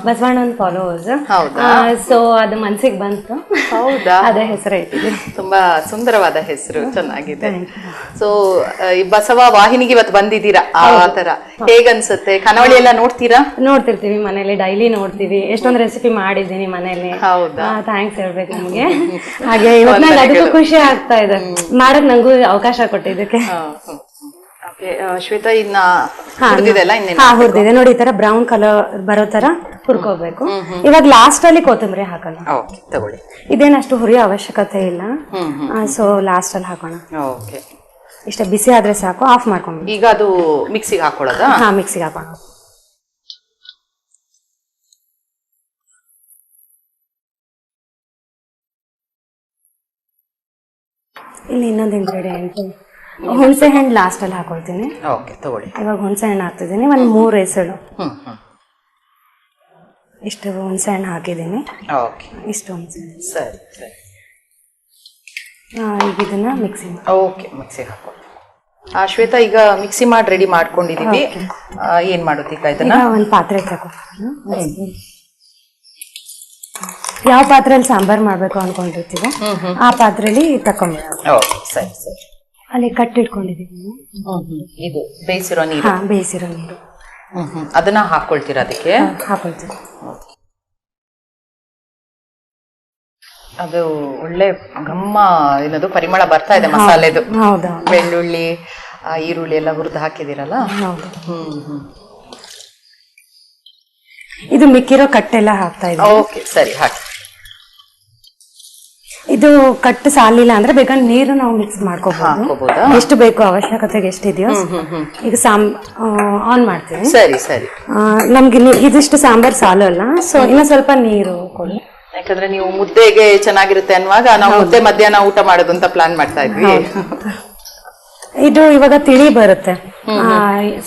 ಬಸವಣ್ಣನ ಫಾಲೋವರ್ಸ್ ಹೌದಾ? ಸೊ ಅದು ಮನ್ಸಿಗೆ ಬಂತು. ಹೌದಾ? ಅದೇ ಹೆಸರು ಇಟ್ಟಿದೆ ತುಂಬಾ ಸುಂದರವಾದ ಹೆಸರು ಚೆನ್ನಾಗಿದೆ. ಸೊ ಈ ಬಸವ ವಾಹಿನಿಗೆ ಇವತ್ತು ಬಂದಿದ್ದೀರಾ? ಆ ತರ ಹೇಗನ್ಸುತ್ತೆ? ಕನವಳಿ ಎಲ್ಲ ನೋಡ್ತೀರಾ? ನೋಡ್ತಿರ್ತೀವಿ ಮನೇಲಿ ಡೈಲಿ ನೋಡ್ತೀವಿ. ಎಷ್ಟೊಂದು ರೆಸಿಪಿ ಮಾಡಿದ್ದೀನಿ ಮನೇಲಿ. ಹೌದಾ? ಥ್ಯಾಂಕ್ಸ್ ಹೇಳ್ಬೇಕು ನಮ್ಗೆ. ಹಾಗೆ (laughs) ಇವತ್ತು ಅದಕ್ಕೂ ಖುಷಿ ಆಗ್ತಾ ಇದೆ. ಮಾಡಕ್ ನಂಗೂ ಅವಕಾಶ ಕೊಟ್ಟಿದ್ದಕ್ಕೆ. ಶ್ವೇತಾ ಹುರಿದಿದೆಲ್ಲ ಹಾ ಹುರಿದಿದೆ ನೋಡಿ ಈ ತರ ಬ್ರೌನ್ ಕಲರ್ ಬರೋ ತರ ಹುರ್ಕೋಬೇಕು. ಇವಾಗ ಲಾಸ್ಟ್ ಅಲ್ಲಿ ಕೊತ್ತಂಬರಿ ಹಾಕೋಣ. ತಗೊಳ್ಳಿ. ಇದೇನು ಅಷ್ಟು ಹುರಿಯೋ ಅವಶ್ಯಕತೆ ಇಲ್ಲ. ಸೊ ಲಾಸ್ಟ್ ಅಲ್ಲಿ ಹಾಕೋಣ. ಓಕೆ. ಇಷ್ಟ ಬಿಸಿ ಆದ್ರೆ ಸಾಕು ಆಫ್ ಮಾಡ್ಕೊಂಡು. ಈಗ ಅದು ಮಿಕ್ಸಿಗೆ ಹಾಕೊಳ್ಳೋದಾ? ಹಾ ಮಿಕ್ಸಿಗೆ ಹಾಕೋಣ. ಇಲ್ಲಿ ಇನ್ನೊಂದು ಇಂಗ್ರೀಡಿಯೆಂಟ್ ಹುಣಸೆ ಹಣ್ಣು ಲಾಸ್ಟ್ ಅಲ್ಲಿ ಹಾಕೊಳ್ತೀನಿ. ಓಕೆ ತಗೊಳ್ಳಿ. ಇವಾಗ ಹುಣಸೆ ಹಣ್ಣು ಹಾಕ್ತಿದ್ದೀನಿ. ಒಂದು ಮೂರು ಎಸಳು ಹ್ಞೂ ಹ್ಞೂ ಇಷ್ಟು ಹುಣಸೆ ಹಣ್ಣು ಹಾಕಿದ್ದೀನಿ. ಓಕೆ. ಇಷ್ಟು ಹುಣಸೆ ಸರಿ ಸರಿ. ಈಗ ಇದನ್ನ ಮಿಕ್ಸಿ ಓಕೆ ಮಿಕ್ಸಿ ಹಾಕೋ ಆ ಶ್ವೇತಾ ಈಗ ಮಿಕ್ಸಿ ಮಾಡಿ ರೆಡಿ ಮಾಡ್ಕೊಂಡಿದೀವಿ. ಆ, ಏನ್ ಮಾಡೋದು ಈಗ ಇದನ್ನ? ಈಗ ಒಂದು ಪಾತ್ರೆ ತಗೋ ಯಾವ ಪಾತ್ರೆಯಲ್ಲಿ ಸಾಂಬಾರ್ ಮಾಡ್ಬೇಕು ಅನ್ಕೊಂಡಿರ್ತೀವೋ ಆ ಪಾತ್ರೆಯಲ್ಲಿ ತಕೊಂಡ್ಬಿಡೋದು ಓಕೆ ಸರಿ ಸರಿ. ಅಲ್ಲಿ ಕಟ್ಟಿಟ್ಕೊಂಡಿದೀವಿ ಇದು ಬೇಯಿಸಿರೋ ನೀರು? ಹಾ ಬೇಯಿಸಿರೋ ನೀರು. ಹ್ಮ್ ಹ್ಮ್. ಅದನ್ನ ಹಾಕೊಳ್ತೀರಾ ಅದಕ್ಕೆ? ಹಾಕೊಳ್ತೀವಿ. ಅದು ಒಳ್ಳೆ ಘಮ್ಮ ಏನದು ಪರಿಮಳ ಬರ್ತಾ ಇದೆ ಮಸಾಲೆದು. ಹೌದಾ ಬೆಳ್ಳುಳ್ಳಿ ಆ, ಈರುಳ್ಳಿ ಎಲ್ಲ ಹುರಿದು ಹಾಕಿದಿರಲ್ಲ ಹೌದು. ಹ್ಮ್ ಹ್ಮ್. ಇದು ಮಿಕ್ಕಿರೋ ಕಟ್ಟೆಲ್ಲ ಹಾಕ್ತಾ ಇದ್ದೀವಿ. ಓಕೆ ಸರಿ ಹಾಕಿ ಇದು ಕಟ್ಟು ಸಾಲಿಲ್ಲ ಅಂದ್ರೆ ಬೇಕಾದ್ರೆ ನೀರು ನಾವು ಮಿಕ್ಸ್ ಮಾಡ್ಕೋಬಹುದು ಎಷ್ಟು ಬೇಕು ಅವಶ್ಯಕತೆಗೆ ಎಷ್ಟಿದೆಯೋ ಈಗ ಸಾಂಬ್ ಆನ್ ಮಾಡ್ತೀವಿ ಸರಿ ಸರಿ. ನಮ್ಗೆ ಇದಿಷ್ಟು ಸಾಂಬಾರ್ ಸಾಲಲ್ಲ ಸೊ ಇನ್ನೂ ಸ್ವಲ್ಪ ನೀರು ಕೊಡಿ. ಯಾಕಂದ್ರೆ ನೀವು ಮುದ್ದೆಗೆ ಚೆನ್ನಾಗಿರುತ್ತೆ ಅನ್ನುವಾಗ ನಾವು ಮುದ್ದೆ ಮಧ್ಯಾಹ್ನ ಊಟ ಮಾಡೋದು ಅಂತ ಪ್ಲಾನ್ ಮಾಡ್ತಾ ಇದ್ವಿ. ಇದು ಇವಾಗ ತಿಳಿ ಬರುತ್ತೆ.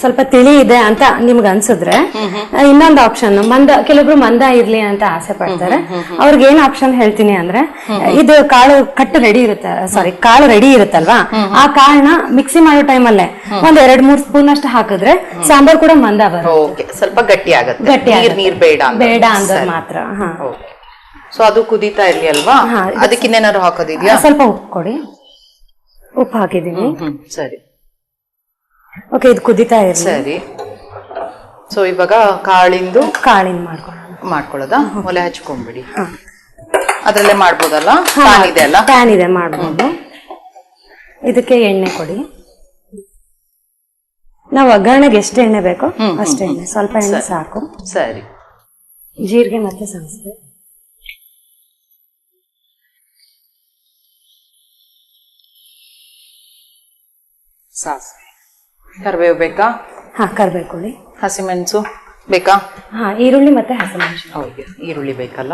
ಸ್ವಲ್ಪ ತಿಳಿ ಇದೆ ಅಂತ ನಿಮ್ಗೆ ಅನ್ಸಿದ್ರೆ ಇನ್ನೊಂದು ಆಪ್ಷನ್ ಮಂದ ಕೆಲವೊಬ್ರು ಮಂದ ಇರ್ಲಿ ಅಂತ ಆಸೆ ಪಡ್ತಾರೆ. ಅವ್ರಿಗೆ ಏನ್ ಆಪ್ಷನ್ ಹೇಳ್ತೀನಿ ಅಂದ್ರೆ ಇದು ಕಾಳು ಕಟ್ಟು ರೆಡಿ ಇರುತ್ತೆ ಸಾರಿ ಕಾಳು ರೆಡಿ ಇರುತ್ತಲ್ವಾ? ಆ ಕಾಳನ್ನ ಮಿಕ್ಸಿ ಮಾಡೋ ಟೈಮಲ್ಲೇ ಒಂದ್ ಎರಡ್ ಮೂರ್ ಸ್ಪೂನ್ ಅಷ್ಟು ಹಾಕಿದ್ರೆ ಸಾಂಬಾರ್ ಕೂಡ ಮಂದ ಬರುತ್ತೆ. ಸ್ವಲ್ಪ ಗಟ್ಟಿ ಆಗುತ್ತೆ. ಗಟ್ಟಿ ನೀರ್ ಬೇಡ ಬೇಡ ಅಂದ್ರೆ ಮಾತ್ರ ಸೊ ಅದು ಕುದೀತಾ ಇರ್ಲಿ ಅಲ್ವಾ? ಅದಕ್ಕಿನ್ನೇನಾದ್ರು ಹಾಕೋದಿದ್ಯಾ? ಸ್ವಲ್ಪ ಉಪ್ಪು ಕೊಡಿ. ಉಪ್ಪು ಹಾಕಿದೀನಿ ಸರಿ. ಓಕೆ ಇದು ಕುದಿತಾ ಇರಲಿ. ಸರಿ. ಸೊ ಇವಾಗ ಕಾಳಿಂದು ಕಾಳಿನ ಮಾಡ್ಕೊಳ್ಳೋಣ. ಮಾಡ್ಕೊಳ್ಳೋದಾ? ಒಲೆ ಹಚ್ಕೊಂಡ್ಬಿಡಿ ಅದ್ರಲ್ಲೇ ಮಾಡ್ಬೋದಲ್ಲ? ಪ್ಯಾನ್ ಇದೆ ಅಲ್ಲ? ಪ್ಯಾನ್ ಇದೆ ಮಾಡ್ಬೋದು. ಇದಕ್ಕೆ ಎಣ್ಣೆ ಕೊಡಿ. ನಾವು ಒಗ್ಗರಣೆಗೆ ಎಷ್ಟು ಎಣ್ಣೆ ಬೇಕೋ ಅಷ್ಟು ಎಣ್ಣೆ ಸ್ವಲ್ಪ ಎಣ್ಣೆ ಸಾಕು. ಸರಿ. ಜೀರಿಗೆ ಮತ್ತೆ ಸಾಸಿವೆ. ಸಾಸಿವೆ. ಕರಿಬೇವು ಬೇಕಾ? ಹಾ ಕರ್ಬೇಕು ಕೊಡಿ ಹಸಿಮೆಣಸು ಬೇಕಾ? ಹಾ ಈರುಳ್ಳಿ ಮತ್ತೆ ಹಸಿಮೆಣಸು. ಹೌದು ಈರುಳ್ಳಿ ಬೇಕಲ್ಲ.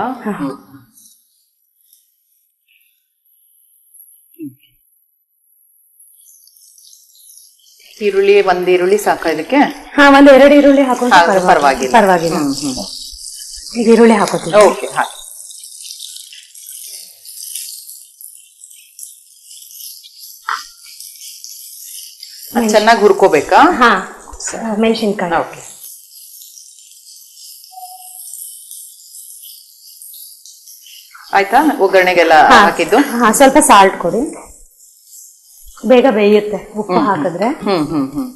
ಈರುಳ್ಳಿ ಒಂದ್ ಈರುಳ್ಳಿ ಸಾಕ ಇದಕ್ಕೆ? ಹಾ ಒಂದ್ ಎರಡು ಈರುಳ್ಳಿ ಹಾಕೊಂಡು ಪರವಾಗಿಲ್ಲ. ಪರವಾಗಿಲ್ಲ. ಈರುಳ್ಳಿ ಹಾಕೋತೀವಿ. ಓಕೆ ಹಾಕಿ ಚೆನ್ನಾಗಿ ಹುರ್ಕೋಬೇಕಾ? ಹಾ ಮೆಣಸಿನ್ಕಾಯಿ. ಓಕೆ. ಆಯ್ತಾ? ಒಗ್ಗರಣೆಗೆಲ್ಲ ಹಾಕಿದ್ದು? ಹಾ ಸ್ವಲ್ಪ ಸಾಲ್ಟ್ ಕೊಡಿ. ಬೇಗ ಬೇಯುತ್ತೆ ಉಪ್ಪು ಹಾಕಿದ್ರೆ. ಹ್ಮ್ ಹ್ಮ್ ಹ್ಮ್.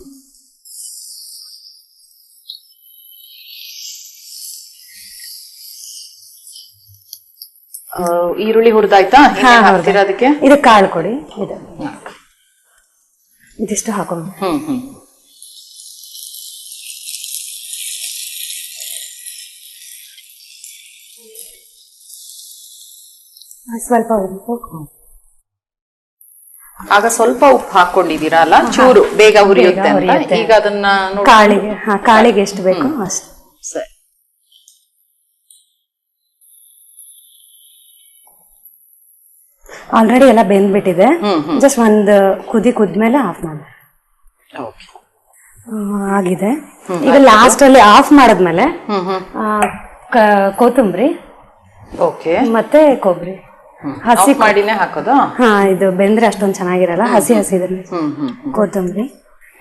ಈರುಳ್ಳಿ ಹುರಿದಾಯ್ತಾ? ಅದಕ್ಕೆ? ಇದು ಕಾಳು ಕೊಡಿ. ಇದು. ಇದಿಷ್ಟು ಹಾಕೊಂಡು ಹ್ಮ್ ಹ್ಮ್. ಸ್ವಲ್ಪ ಉಪ್ಪು. ಆಗ ಸ್ವಲ್ಪ ಉಪ್ಪು ಹಾಕೊಂಡಿದ್ದೀರಾ ಅಲ್ಲ? ಚೂರು ಬೇಗ ಉರಿಯುತ್ತೆ ಅಂತ. ಈಗ ಅದನ್ನ ನೋಡಿ ಕಾಳಿಗೆ ಹಾ ಕಾಳಿಗೆ ಎಷ್ಟು ಬೇಕು ಅಷ್ಟು. ಸರಿ. ಆಲ್ರೆಡಿ ಎಲ್ಲ ಬೆಂದ್ಬಿಟ್ಟಿದೆ. ಜಸ್ಟ್ ಒಂದು ಕುದಿ ಕುದ್ಮೇಲೆ ಆಫ್ ಮಾಡಿ. ಓಕೆ ಆಗಿದೆ. ಈಗ ಲಾಸ್ಟ್ ಅಲ್ಲಿ ಆಫ್ ಮಾಡಿದ್ಮೇಲೆ ಕೊತ್ತಂಬರಿ. ಓಕೆ ಮತ್ತೆ ಕೊಬ್ಬರಿ. ಹಸಿ ಮಾಡಿನೇ ಹಾಕೋದು? ಹಾ ಇದು ಬೆಂದ್ರೆ ಅಷ್ಟೊಂದು ಚೆನ್ನಾಗಿರಲ್ಲ ಹಸಿ ಹಸಿ ಇದ್ರಲ್ಲಿ. ಕೊತ್ತಂಬರಿ.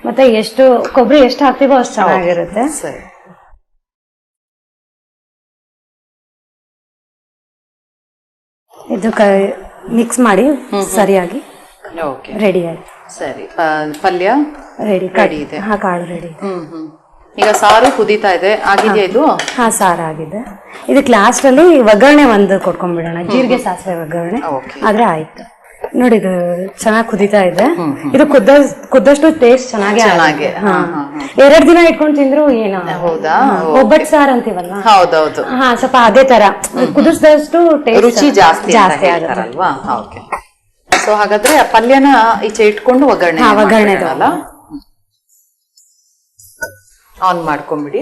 ಮತ್ತೆ ಎಷ್ಟು ಕೊಬ್ಬರಿ ಎಷ್ಟು ಹಾಕ್ತೀವೋ ಅಷ್ಟು ಚೆನ್ನಾಗಿರುತ್ತೆ. ಸರಿ. ಇದು ಮಿಕ್ಸ್ ಮಾಡಿ ಸರಿಯಾಗಿ ಓಕೆ ರೆಡಿ ಆಯ್ತು. ಸರಿ. ಪಲ್ಯ? ರೆಡಿ ಕಡಿ ಇದೆ. ಹಾ ಕಾಳು ರೆಡಿ ಇದೆ. ಹ್ಮ್ ಹ್ಮ್. ಈಗ ಸಾರು ಕುದೀತಾ ಇದೆ. ಆಗಿದೆ ಇದು? ಹಾ ಸಾರು ಆಗಿದೆ. ಇದಕ್ಕೆ ಲಾಸ್ಟ್ ಅಲ್ಲಿ ಒಗ್ಗರಣೆ ಒಂದು ಕೊಟ್ಕೊಂಡ್ಬಿಡೋಣ. ಜೀರಿಗೆ ಸಾಸಿವೆ ಒಗ್ಗರಣೆ. ಓಕೆ ಆದ್ರೆ ಆಯ್ತು. ನೋಡಿ ಇದು ಚೆನ್ನಾಗಿ ಕುದಿತಾ ಇದೆ. ಇದು ಕುದ್ದ ಕುದ್ದಷ್ಟು ಟೇಸ್ಟ್ ಚೆನ್ನಾಗಿ ಚೆನ್ನಾಗಿ, ಎರಡ್ ದಿನ ಇಟ್ಕೊಂಡು ತಿಂದ್ರು ಏನೋ. ಹೌದಾ? ಒಬ್ಬಟ್ಟು ಸಾರ್ ಅಂತೀವಲ್ಲ ಹೌದೌದು. ಹಾ ಸ್ವಲ್ಪ ಅದೇ ತರ. ಕುದಿಸಿದಷ್ಟು ಟೇಸ್ಟ್ ರುಚಿ ಜಾಸ್ತಿ ಜಾಸ್ತಿ ಓಕೆ. ಸೊ ಹಾಗಾದ್ರೆ ಪಲ್ಯನ ಈಚೆ ಇಟ್ಕೊಂಡು ಒಗ್ಗರಣೆ ಒಗ್ಗರಣೆ ಅಲ್ಲ ಆನ್ ಮಾಡ್ಕೊಂಬಿಡಿ.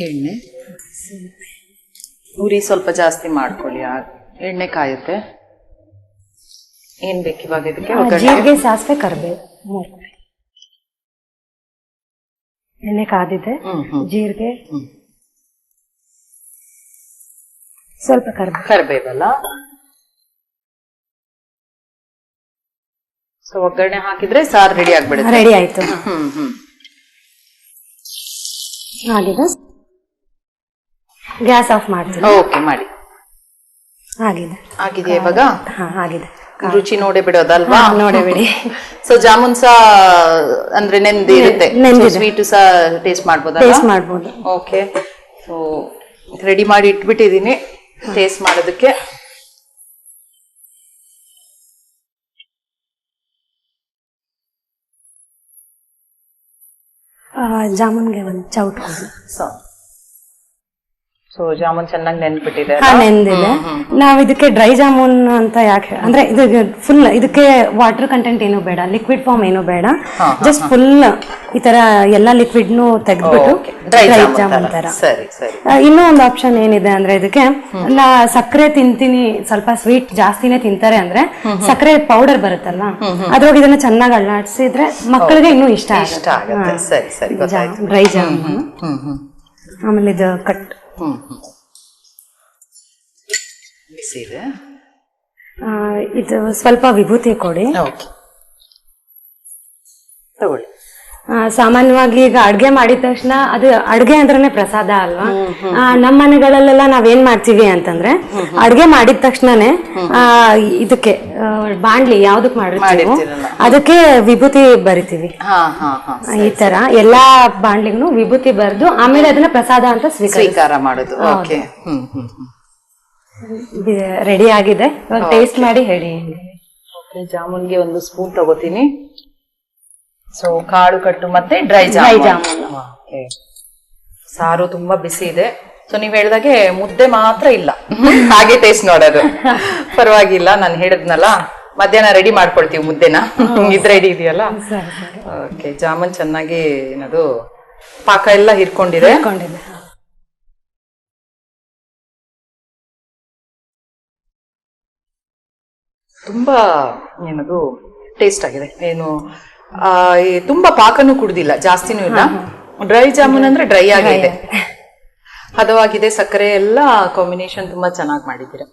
ಎಣ್ಣೆ. ಉರಿ ಸ್ವಲ್ಪ ಜಾಸ್ತಿ ಮಾಡ್ಕೊಳ್ಳಿ. ಆ ಎಣ್ಣೆ ಕಾಯುತ್ತೆ. ಏನ್ ಬೇಕು ಇವಾಗ ಇದಕ್ಕೆ? ಒಗ್ಗರಣೆ? ಜೀರಿಗೆ ಸಾಸಿವೆ ಕರಿಬೇವು. ನೋಡ್ಕೊಳ್ಳಿ ಎಣ್ಣೆ ಕಾದಿದೆ. ಹ್ಮ್ ಹ್ಮ್. ಜೀರಿಗೆ. ಹ್ಮ್. ಸ್ವಲ್ಪ ಕರಿಬೇವು. ಕರಿಬೇವಲ್ಲ? ಸೊ ಒಗ್ಗರಣೆ ಹಾಕಿದ್ರೆ ಸಾರು ರೆಡಿ ಆಗ್ಬಿಡುತ್ತೆ. ರೆಡಿ ಆಯ್ತು. ಹ್ಮ್ ಹ್ಮ್ ಆಗಿದೆ ಗ್ಯಾಸ್ ಆಫ್ ಮಾಡ್ತೀನಿ. ಓಕೆ ಮಾಡಿ. ಆಗಿದೆ. ಆಗಿದೆ ಇವಾಗ? ಹಾ ಆಗಿದೆ. ರುಚಿ ನೋಡೇ ಬಿಡೋದಲ್ವಾ? ನೋಡೇ ಬಿಡಿ. (laughs) ಸೊ ಜಾಮೂನ್ ಸಹ ಅಂದ್ರೆ ನೆಂದಿ ಇರುತ್ತೆ. ಸ್ವೀಟ್ ಸಹ ಟೇಸ್ಟ್ ಮಾಡ್ಬೋದಲ್ಲ ಟೇಸ್ಟ್ ಮಾಡ್ಬೋದು. ಓಕೆ. ಸೊ ರೆಡಿ ಮಾಡಿ ಇಟ್ಬಿಟ್ಟಿದ್ದೀನಿ ಟೇಸ್ಟ್ ಮಾಡೋದಕ್ಕೆ. ಜಾಮೂನ್ಗೆ ಒಂದು ಚೌಟ್. ಸೊ ಸೊ ಜಾಮೂನ್ ಚೆನ್ನಾಗಿ ನೆನ್ಬಿಟ್ಟಿದೆ ಹಾ ನೆಂದಿದೆ ನಾವ್ ಇದಕ್ಕೆ ಡ್ರೈ ಜಾಮೂನ್ ಅಂತ ಯಾಕೆ ಅಂದ್ರೆ ಇದು ಫುಲ್ ಇದಕ್ಕೆ ವಾಟರ್ ಕಂಟೆಂಟ್ ಏನು ಬೇಡ ಲಿಕ್ವಿಡ್ ಫಾರ್ಮ್ ಏನು ಬೇಡ. ಜಸ್ಟ್ ಫುಲ್ ಈ ತರ ಎಲ್ಲಾ ಲಿಕ್ವಿಡ್ನು ತೆಗೆದ್ಬಿಟ್ಟು ಡ್ರೈ ಜಾಮೂನ್ ತರ. ಇನ್ನೂ ಒಂದು ಆಪ್ಷನ್ ಏನಿದೆ ಅಂದ್ರೆ ಇದಕ್ಕೆ ನಾ ಸಕ್ಕರೆ ತಿಂತೀನಿ ಸ್ವಲ್ಪ ಸ್ವೀಟ್ ಜಾಸ್ತಿನೇ ತಿಂತಾರೆ ಅಂದ್ರೆ ಸಕ್ಕರೆ ಪೌಡರ್ ಬರುತ್ತಲ್ಲ ಅದ್ರೊಳಗೆ ಇದನ್ನ ಚೆನ್ನಾಗಿ ಅಳ್ಳಾಡ್ಸಿದ್ರೆ ಮಕ್ಕಳಿಗೆ ಇನ್ನೂ ಇಷ್ಟ ಡ್ರೈ ಜಾಮೂನ್ ಆಮೇಲೆ ಇದು ಕಟ್ ಹ್ಮ್ ಹ್ಞೂ ಬಿಸಿ ಇದೆ ಇದು ಸ್ವಲ್ಪ ವಿಭೂತಿ ಕೊಡಿ. ಓಕೆ ತಗೊಳ್ಳಿ. ಸಾಮಾನ್ಯವಾಗಿ ಈಗ ಅಡ್ಗೆ ಮಾಡಿದ ತಕ್ಷಣ ಅದು ಅಡ್ಗೆ ಅಂದ್ರೇನೆ ಪ್ರಸಾದ ಅಲ್ವಾ? ಆ, ನಮ್ಮ ಮನೆಗಳಲ್ಲೆಲ್ಲ ನಾವೇನ್ ಮಾಡ್ತೀವಿ ಅಂತಂದ್ರೆ ಅಡ್ಗೆ ಮಾಡಿದ ತಕ್ಷಣನೇ ಆ, ಇದಕ್ಕೆ ಬಾಂಡ್ಲಿ ಬಾಣ್ಲಿ ಯಾವ್ದಕ್ ಮಾಡಿರ್ತೀವಿ ಅದಕ್ಕೆ ವಿಭೂತಿ ಬರಿತೀವಿ. ಹಾ ಹಾ ಹಾ. ಈ ತರ ಎಲ್ಲಾ ಬಾಂಡ್ಲಿಗೂ ವಿಭೂತಿ ಬರ್ದು ಆಮೇಲೆ ಅದನ್ನ ಪ್ರಸಾದ ಅಂತ ಸ್ವೀಕಾರ ಮಾಡೋದು. ರೆಡಿ ಆಗಿದೆ. ಇವಾಗ ಟೇಸ್ಟ್ ಮಾಡಿ ಹೇಳಿ. ಓಕೆ ಜಾಮೂನ್ಗೆ ಒಂದು ಸ್ಪೂನ್ ತಗೋತೀನಿ. ಸೊ ಕಾಳು ಕಟ್ಟು ಮತ್ತೆ ಡ್ರೈ ಜಾಮ್ ಜಾಮೂನ್. ಸಾರು ತುಂಬಾ ಬಿಸಿ ಇದೆ. ಸೊ ನೀವ್ ಹೇಳ್ದಾಗೆ ಮುದ್ದೆ ಮಾತ್ರ ಇಲ್ಲ. (laughs) ಹಾಗೆ ಟೇಸ್ಟ್ ನೋಡೋದು. (laughs) ಪರವಾಗಿಲ್ಲ ನಾನು ಹೇಳಿದ್ನಲ್ಲ ಮಧ್ಯಾಹ್ನ ರೆಡಿ ಮಾಡ್ಕೊಳ್ತೀವಿ ಮುದ್ದೆನ. (laughs) ಇದು ರೆಡಿ ಇದೆಯಲ್ಲ? ಓಕೆ ಜಾಮೂನ್ ಚೆನ್ನಾಗಿ ಏನದು ಪಾಕ ಎಲ್ಲ ಹಿರ್ಕೊಂಡಿದೆ. ತುಂಬಾ ಏನದು ಟೇಸ್ಟ್ ಆಗಿದೆ. ಏನು ತುಂಬಾ ಪಾಕನೂ ಕುಡ್ದಿಲ್ಲ ಜಾಸ್ತಿನೂ ಇಲ್ಲ. ಡ್ರೈ ಜಾಮೂನ್ ಅಂದ್ರೆ ಡ್ರೈ ಆಗಿದೆ. ಹದವಾಗಿದೆ ಸಕ್ಕರೆ ಎಲ್ಲ ಕಾಂಬಿನೇಷನ್ ತುಂಬಾ ಚೆನ್ನಾಗಿ ಮಾಡಿದ್ದೀರಾ.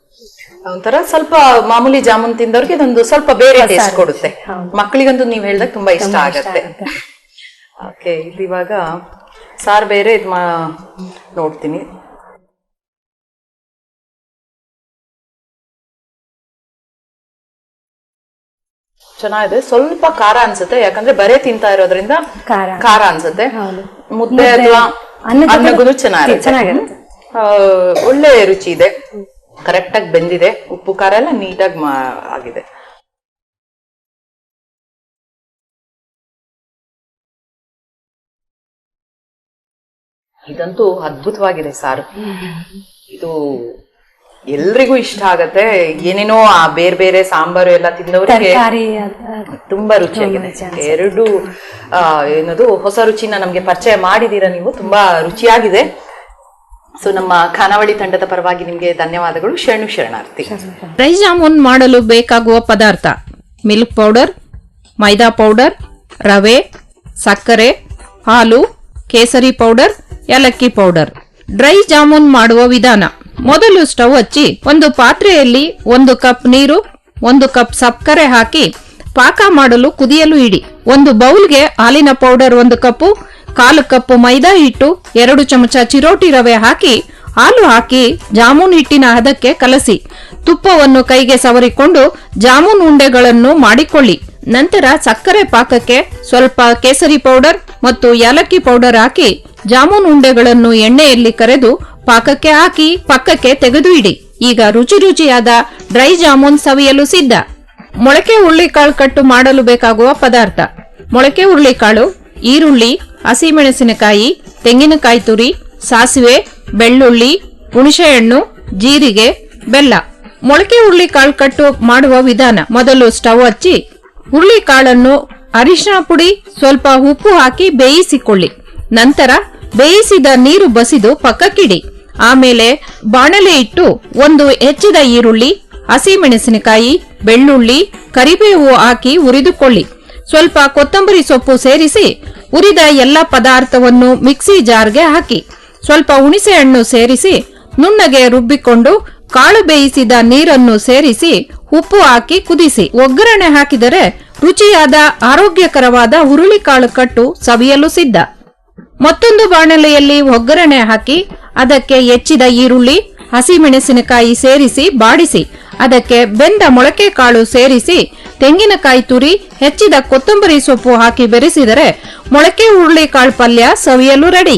ಒಂಥರ ಸ್ವಲ್ಪ ಮಾಮೂಲಿ ಜಾಮೂನ್ ತಿಂದವ್ರಿಗೆ ಇದೊಂದು ಸ್ವಲ್ಪ ಬೇರೆ ಟೇಸ್ಟ್ ಕೊಡುತ್ತೆ. ಮಕ್ಕಳಿಗಂತೂ ನೀವ್ ಹೇಳ್ದಾಗ ತುಂಬಾ ಇಷ್ಟ ಆಗತ್ತೆ. ಓಕೆ ಇಲ್ಲಿ ಇವಾಗ ಸಾರ್ ಬೇರೆ ಇದು ಮಾ ನೋಡ್ತೀನಿ. ಚೆನ್ನಾಗಿದೆ. ಸ್ವಲ್ಪ ಖಾರ ಅನ್ಸುತ್ತೆ. ಯಾಕಂದ್ರೆ ಬರೇ ತಿಂತಾ ಇರೋದ್ರಿಂದ ಖಾರ. ಖಾರ ಅನ್ಸುತ್ತೆ. ಮುದ್ದೆ ಅಥವಾ ಅನ್ನಗೂ. ಆ, ಒಳ್ಳೆ ರುಚಿ ಇದೆ. ಕರೆಕ್ಟ್ ಆಗಿ ಬೆಂದಿದೆ. ಉಪ್ಪು ಖಾರ ಎಲ್ಲ ನೀಟಾಗಿ ಆಗಿದೆ. ಇದಂತೂ ಅದ್ಭುತವಾಗಿದೆ ಸಾರು. ಇದು ಎಲ್ರಿಗೂ ಇಷ್ಟ ಆಗತ್ತೆ. ಏನೇನೋ ಆ ಬೇರೆ ಬೇರೆ ಸಾಂಬಾರು ಎಲ್ಲ ತಿಂದವರಿಗೆ ತರಕಾರಿ ತುಂಬಾ ರುಚಿಯಾಗಿದೆ. ಎರಡು ಆ, ಏನದು ಹೊಸ ರುಚಿನ ನಮ್ಗೆ ಪರಿಚಯ ಮಾಡಿದೀರ ನೀವು? ತುಂಬಾ ರುಚಿಯಾಗಿದೆ. ಸೊ ನಮ್ಮ ಖಾನಾವಳಿ ತಂಡದ ಪರವಾಗಿ ನಿಮ್ಗೆ ಧನ್ಯವಾದಗಳು. ಶರಣು ಶರಣಾರ್ಥಿ. ಡ್ರೈ ಜಾಮೂನ್ ಮಾಡಲು ಬೇಕಾಗುವ ಪದಾರ್ಥ ಮಿಲ್ಕ್ ಪೌಡರ್ ಮೈದಾ ಪೌಡರ್ ರವೆ ಸಕ್ಕರೆ ಹಾಲು ಕೇಸರಿ ಪೌಡರ್ ಏಲಕ್ಕಿ ಪೌಡರ್. ಡ್ರೈ ಜಾಮೂನ್ ಮಾಡುವ ವಿಧಾನ. ಮೊದಲು ಸ್ಟವ್ ಹಚ್ಚಿ ಒಂದು ಪಾತ್ರೆಯಲ್ಲಿ ಒಂದು ಕಪ್ ನೀರು, ಒಂದು ಕಪ್ ಸಕ್ಕರೆ ಹಾಕಿ ಪಾಕ ಮಾಡಲು ಕುದಿಯಲು ಇಡಿ. ಒಂದು ಬೌಲ್ಗೆ ಹಾಲಿನ ಪೌಡರ್ ಒಂದು ಕಪ್ಪು, ಕಾಲು ಕಪ್ಪು ಮೈದಾ ಹಿಟ್ಟು, ಎರಡು ಚಮಚ ಚಿರೋಟಿ ರವೆ ಹಾಕಿ ಹಾಲು ಹಾಕಿ ಜಾಮೂನ್ ಹಿಟ್ಟಿನ ಹದಕ್ಕೆ ಕಲಸಿ. ತುಪ್ಪವನ್ನು ಕೈಗೆ ಸವರಿಕೊಂಡು ಜಾಮೂನ್ ಉಂಡೆಗಳನ್ನು ಮಾಡಿಕೊಳ್ಳಿ. ನಂತರ ಸಕ್ಕರೆ ಪಾಕಕ್ಕೆ ಸ್ವಲ್ಪ ಕೇಸರಿ ಪೌಡರ್ ಮತ್ತು ಏಲಕ್ಕಿ ಪೌಡರ್ ಹಾಕಿ ಜಾಮೂನ್ ಉಂಡೆಗಳನ್ನು ಎಣ್ಣೆಯಲ್ಲಿ ಕರೆದು ಪಾಕಕ್ಕೆ ಹಾಕಿ ಪಕ್ಕಕ್ಕೆ ತೆಗೆದು ಇಡಿ ಈಗ ರುಚಿ ರುಚಿಯಾದ ಡ್ರೈ ಜಾಮೂನ್ ಸವಿಯಲು ಸಿದ್ಧ. ಮೊಳಕೆ ಹುರುಳಿಕಾಳು ಕಟ್ಟು ಮಾಡಲು ಬೇಕಾಗುವ ಪದಾರ್ಥ. ಮೊಳಕೆ ಹುರುಳಿಕಾಳು, ಈರುಳ್ಳಿ, ಹಸಿಮೆಣಸಿನಕಾಯಿ, ತೆಂಗಿನಕಾಯಿ ತುರಿ, ಸಾಸಿವೆ, ಬೆಳ್ಳುಳ್ಳಿ, ಹುಣಸೆಹಣ್ಣು, ಜೀರಿಗೆ, ಬೆಲ್ಲ. ಮೊಳಕೆ ಹುರುಳಿಕಾಳು ಕಟ್ಟು ಮಾಡುವ ವಿಧಾನ. ಮೊದಲು ಸ್ಟವ್ ಹಚ್ಚಿ, ಹುರುಳಿಕಾಳನ್ನು ಅರಿಶಿನ ಪುಡಿ, ಸ್ವಲ್ಪ ಉಪ್ಪು ಹಾಕಿ ಬೇಯಿಸಿಕೊಳ್ಳಿ. ನಂತರ ಬೇಯಿಸಿದ ನೀರು ಬಸಿದು ಪಕ್ಕಕ್ಕಿಡಿ. ಆಮೇಲೆ ಬಾಣಲೆ ಇಟ್ಟು ಒಂದು ಹೆಚ್ಚಿದ ಈರುಳ್ಳಿ ಹಸಿಮೆಣಸಿನಕಾಯಿ ಬೆಳ್ಳುಳ್ಳಿ, ಕರಿಬೇವು ಹಾಕಿ ಹುರಿದುಕೊಳ್ಳಿ. ಸ್ವಲ್ಪ ಕೊತ್ತಂಬರಿ ಸೊಪ್ಪು ಸೇರಿಸಿ ಹುರಿದ ಎಲ್ಲ ಪದಾರ್ಥವನ್ನು ಮಿಕ್ಸಿ ಜಾರ್ಗೆ ಹಾಕಿ. ಸ್ವಲ್ಪ ಹುಣಸೆ ಹಣ್ಣು ಸೇರಿಸಿ ನುಣ್ಣಗೆ ರುಬ್ಬಿಕೊಂಡು ಕಾಳು ಬೇಯಿಸಿದ ನೀರನ್ನು ಸೇರಿಸಿ ಉಪ್ಪು ಹಾಕಿ ಕುದಿಸಿ. ಒಗ್ಗರಣೆ ಹಾಕಿದರೆ ರುಚಿಯಾದ, ಆರೋಗ್ಯಕರವಾದ ಹುರುಳಿಕಾಳು ಕಟ್ಟು ಸವಿಯಲು ಸಿದ್ಧ. ಮತ್ತೊಂದು ಬಾಣಲೆಯಲ್ಲಿ ಒಗ್ಗರಣೆ ಹಾಕಿ, ಅದಕ್ಕೆ ಹೆಚ್ಚಿದ ಈರುಳ್ಳಿ, ಹಸಿಮೆಣಸಿನಕಾಯಿ ಸೇರಿಸಿ ಬಾಡಿಸಿ, ಅದಕ್ಕೆ ಬೆಂದ ಮೊಳಕೆ ಕಾಳು ಸೇರಿಸಿ, ತೆಂಗಿನಕಾಯಿ ತುರಿ, ಹೆಚ್ಚಿದ ಕೊತ್ತಂಬರಿ ಸೊಪ್ಪು ಹಾಕಿ ಬೆರೆಸಿದರೆ ಮೊಳಕೆ ಹುರುಳಿಕಾಳು ಪಲ್ಯ ಸವಿಯಲು ರೆಡಿ.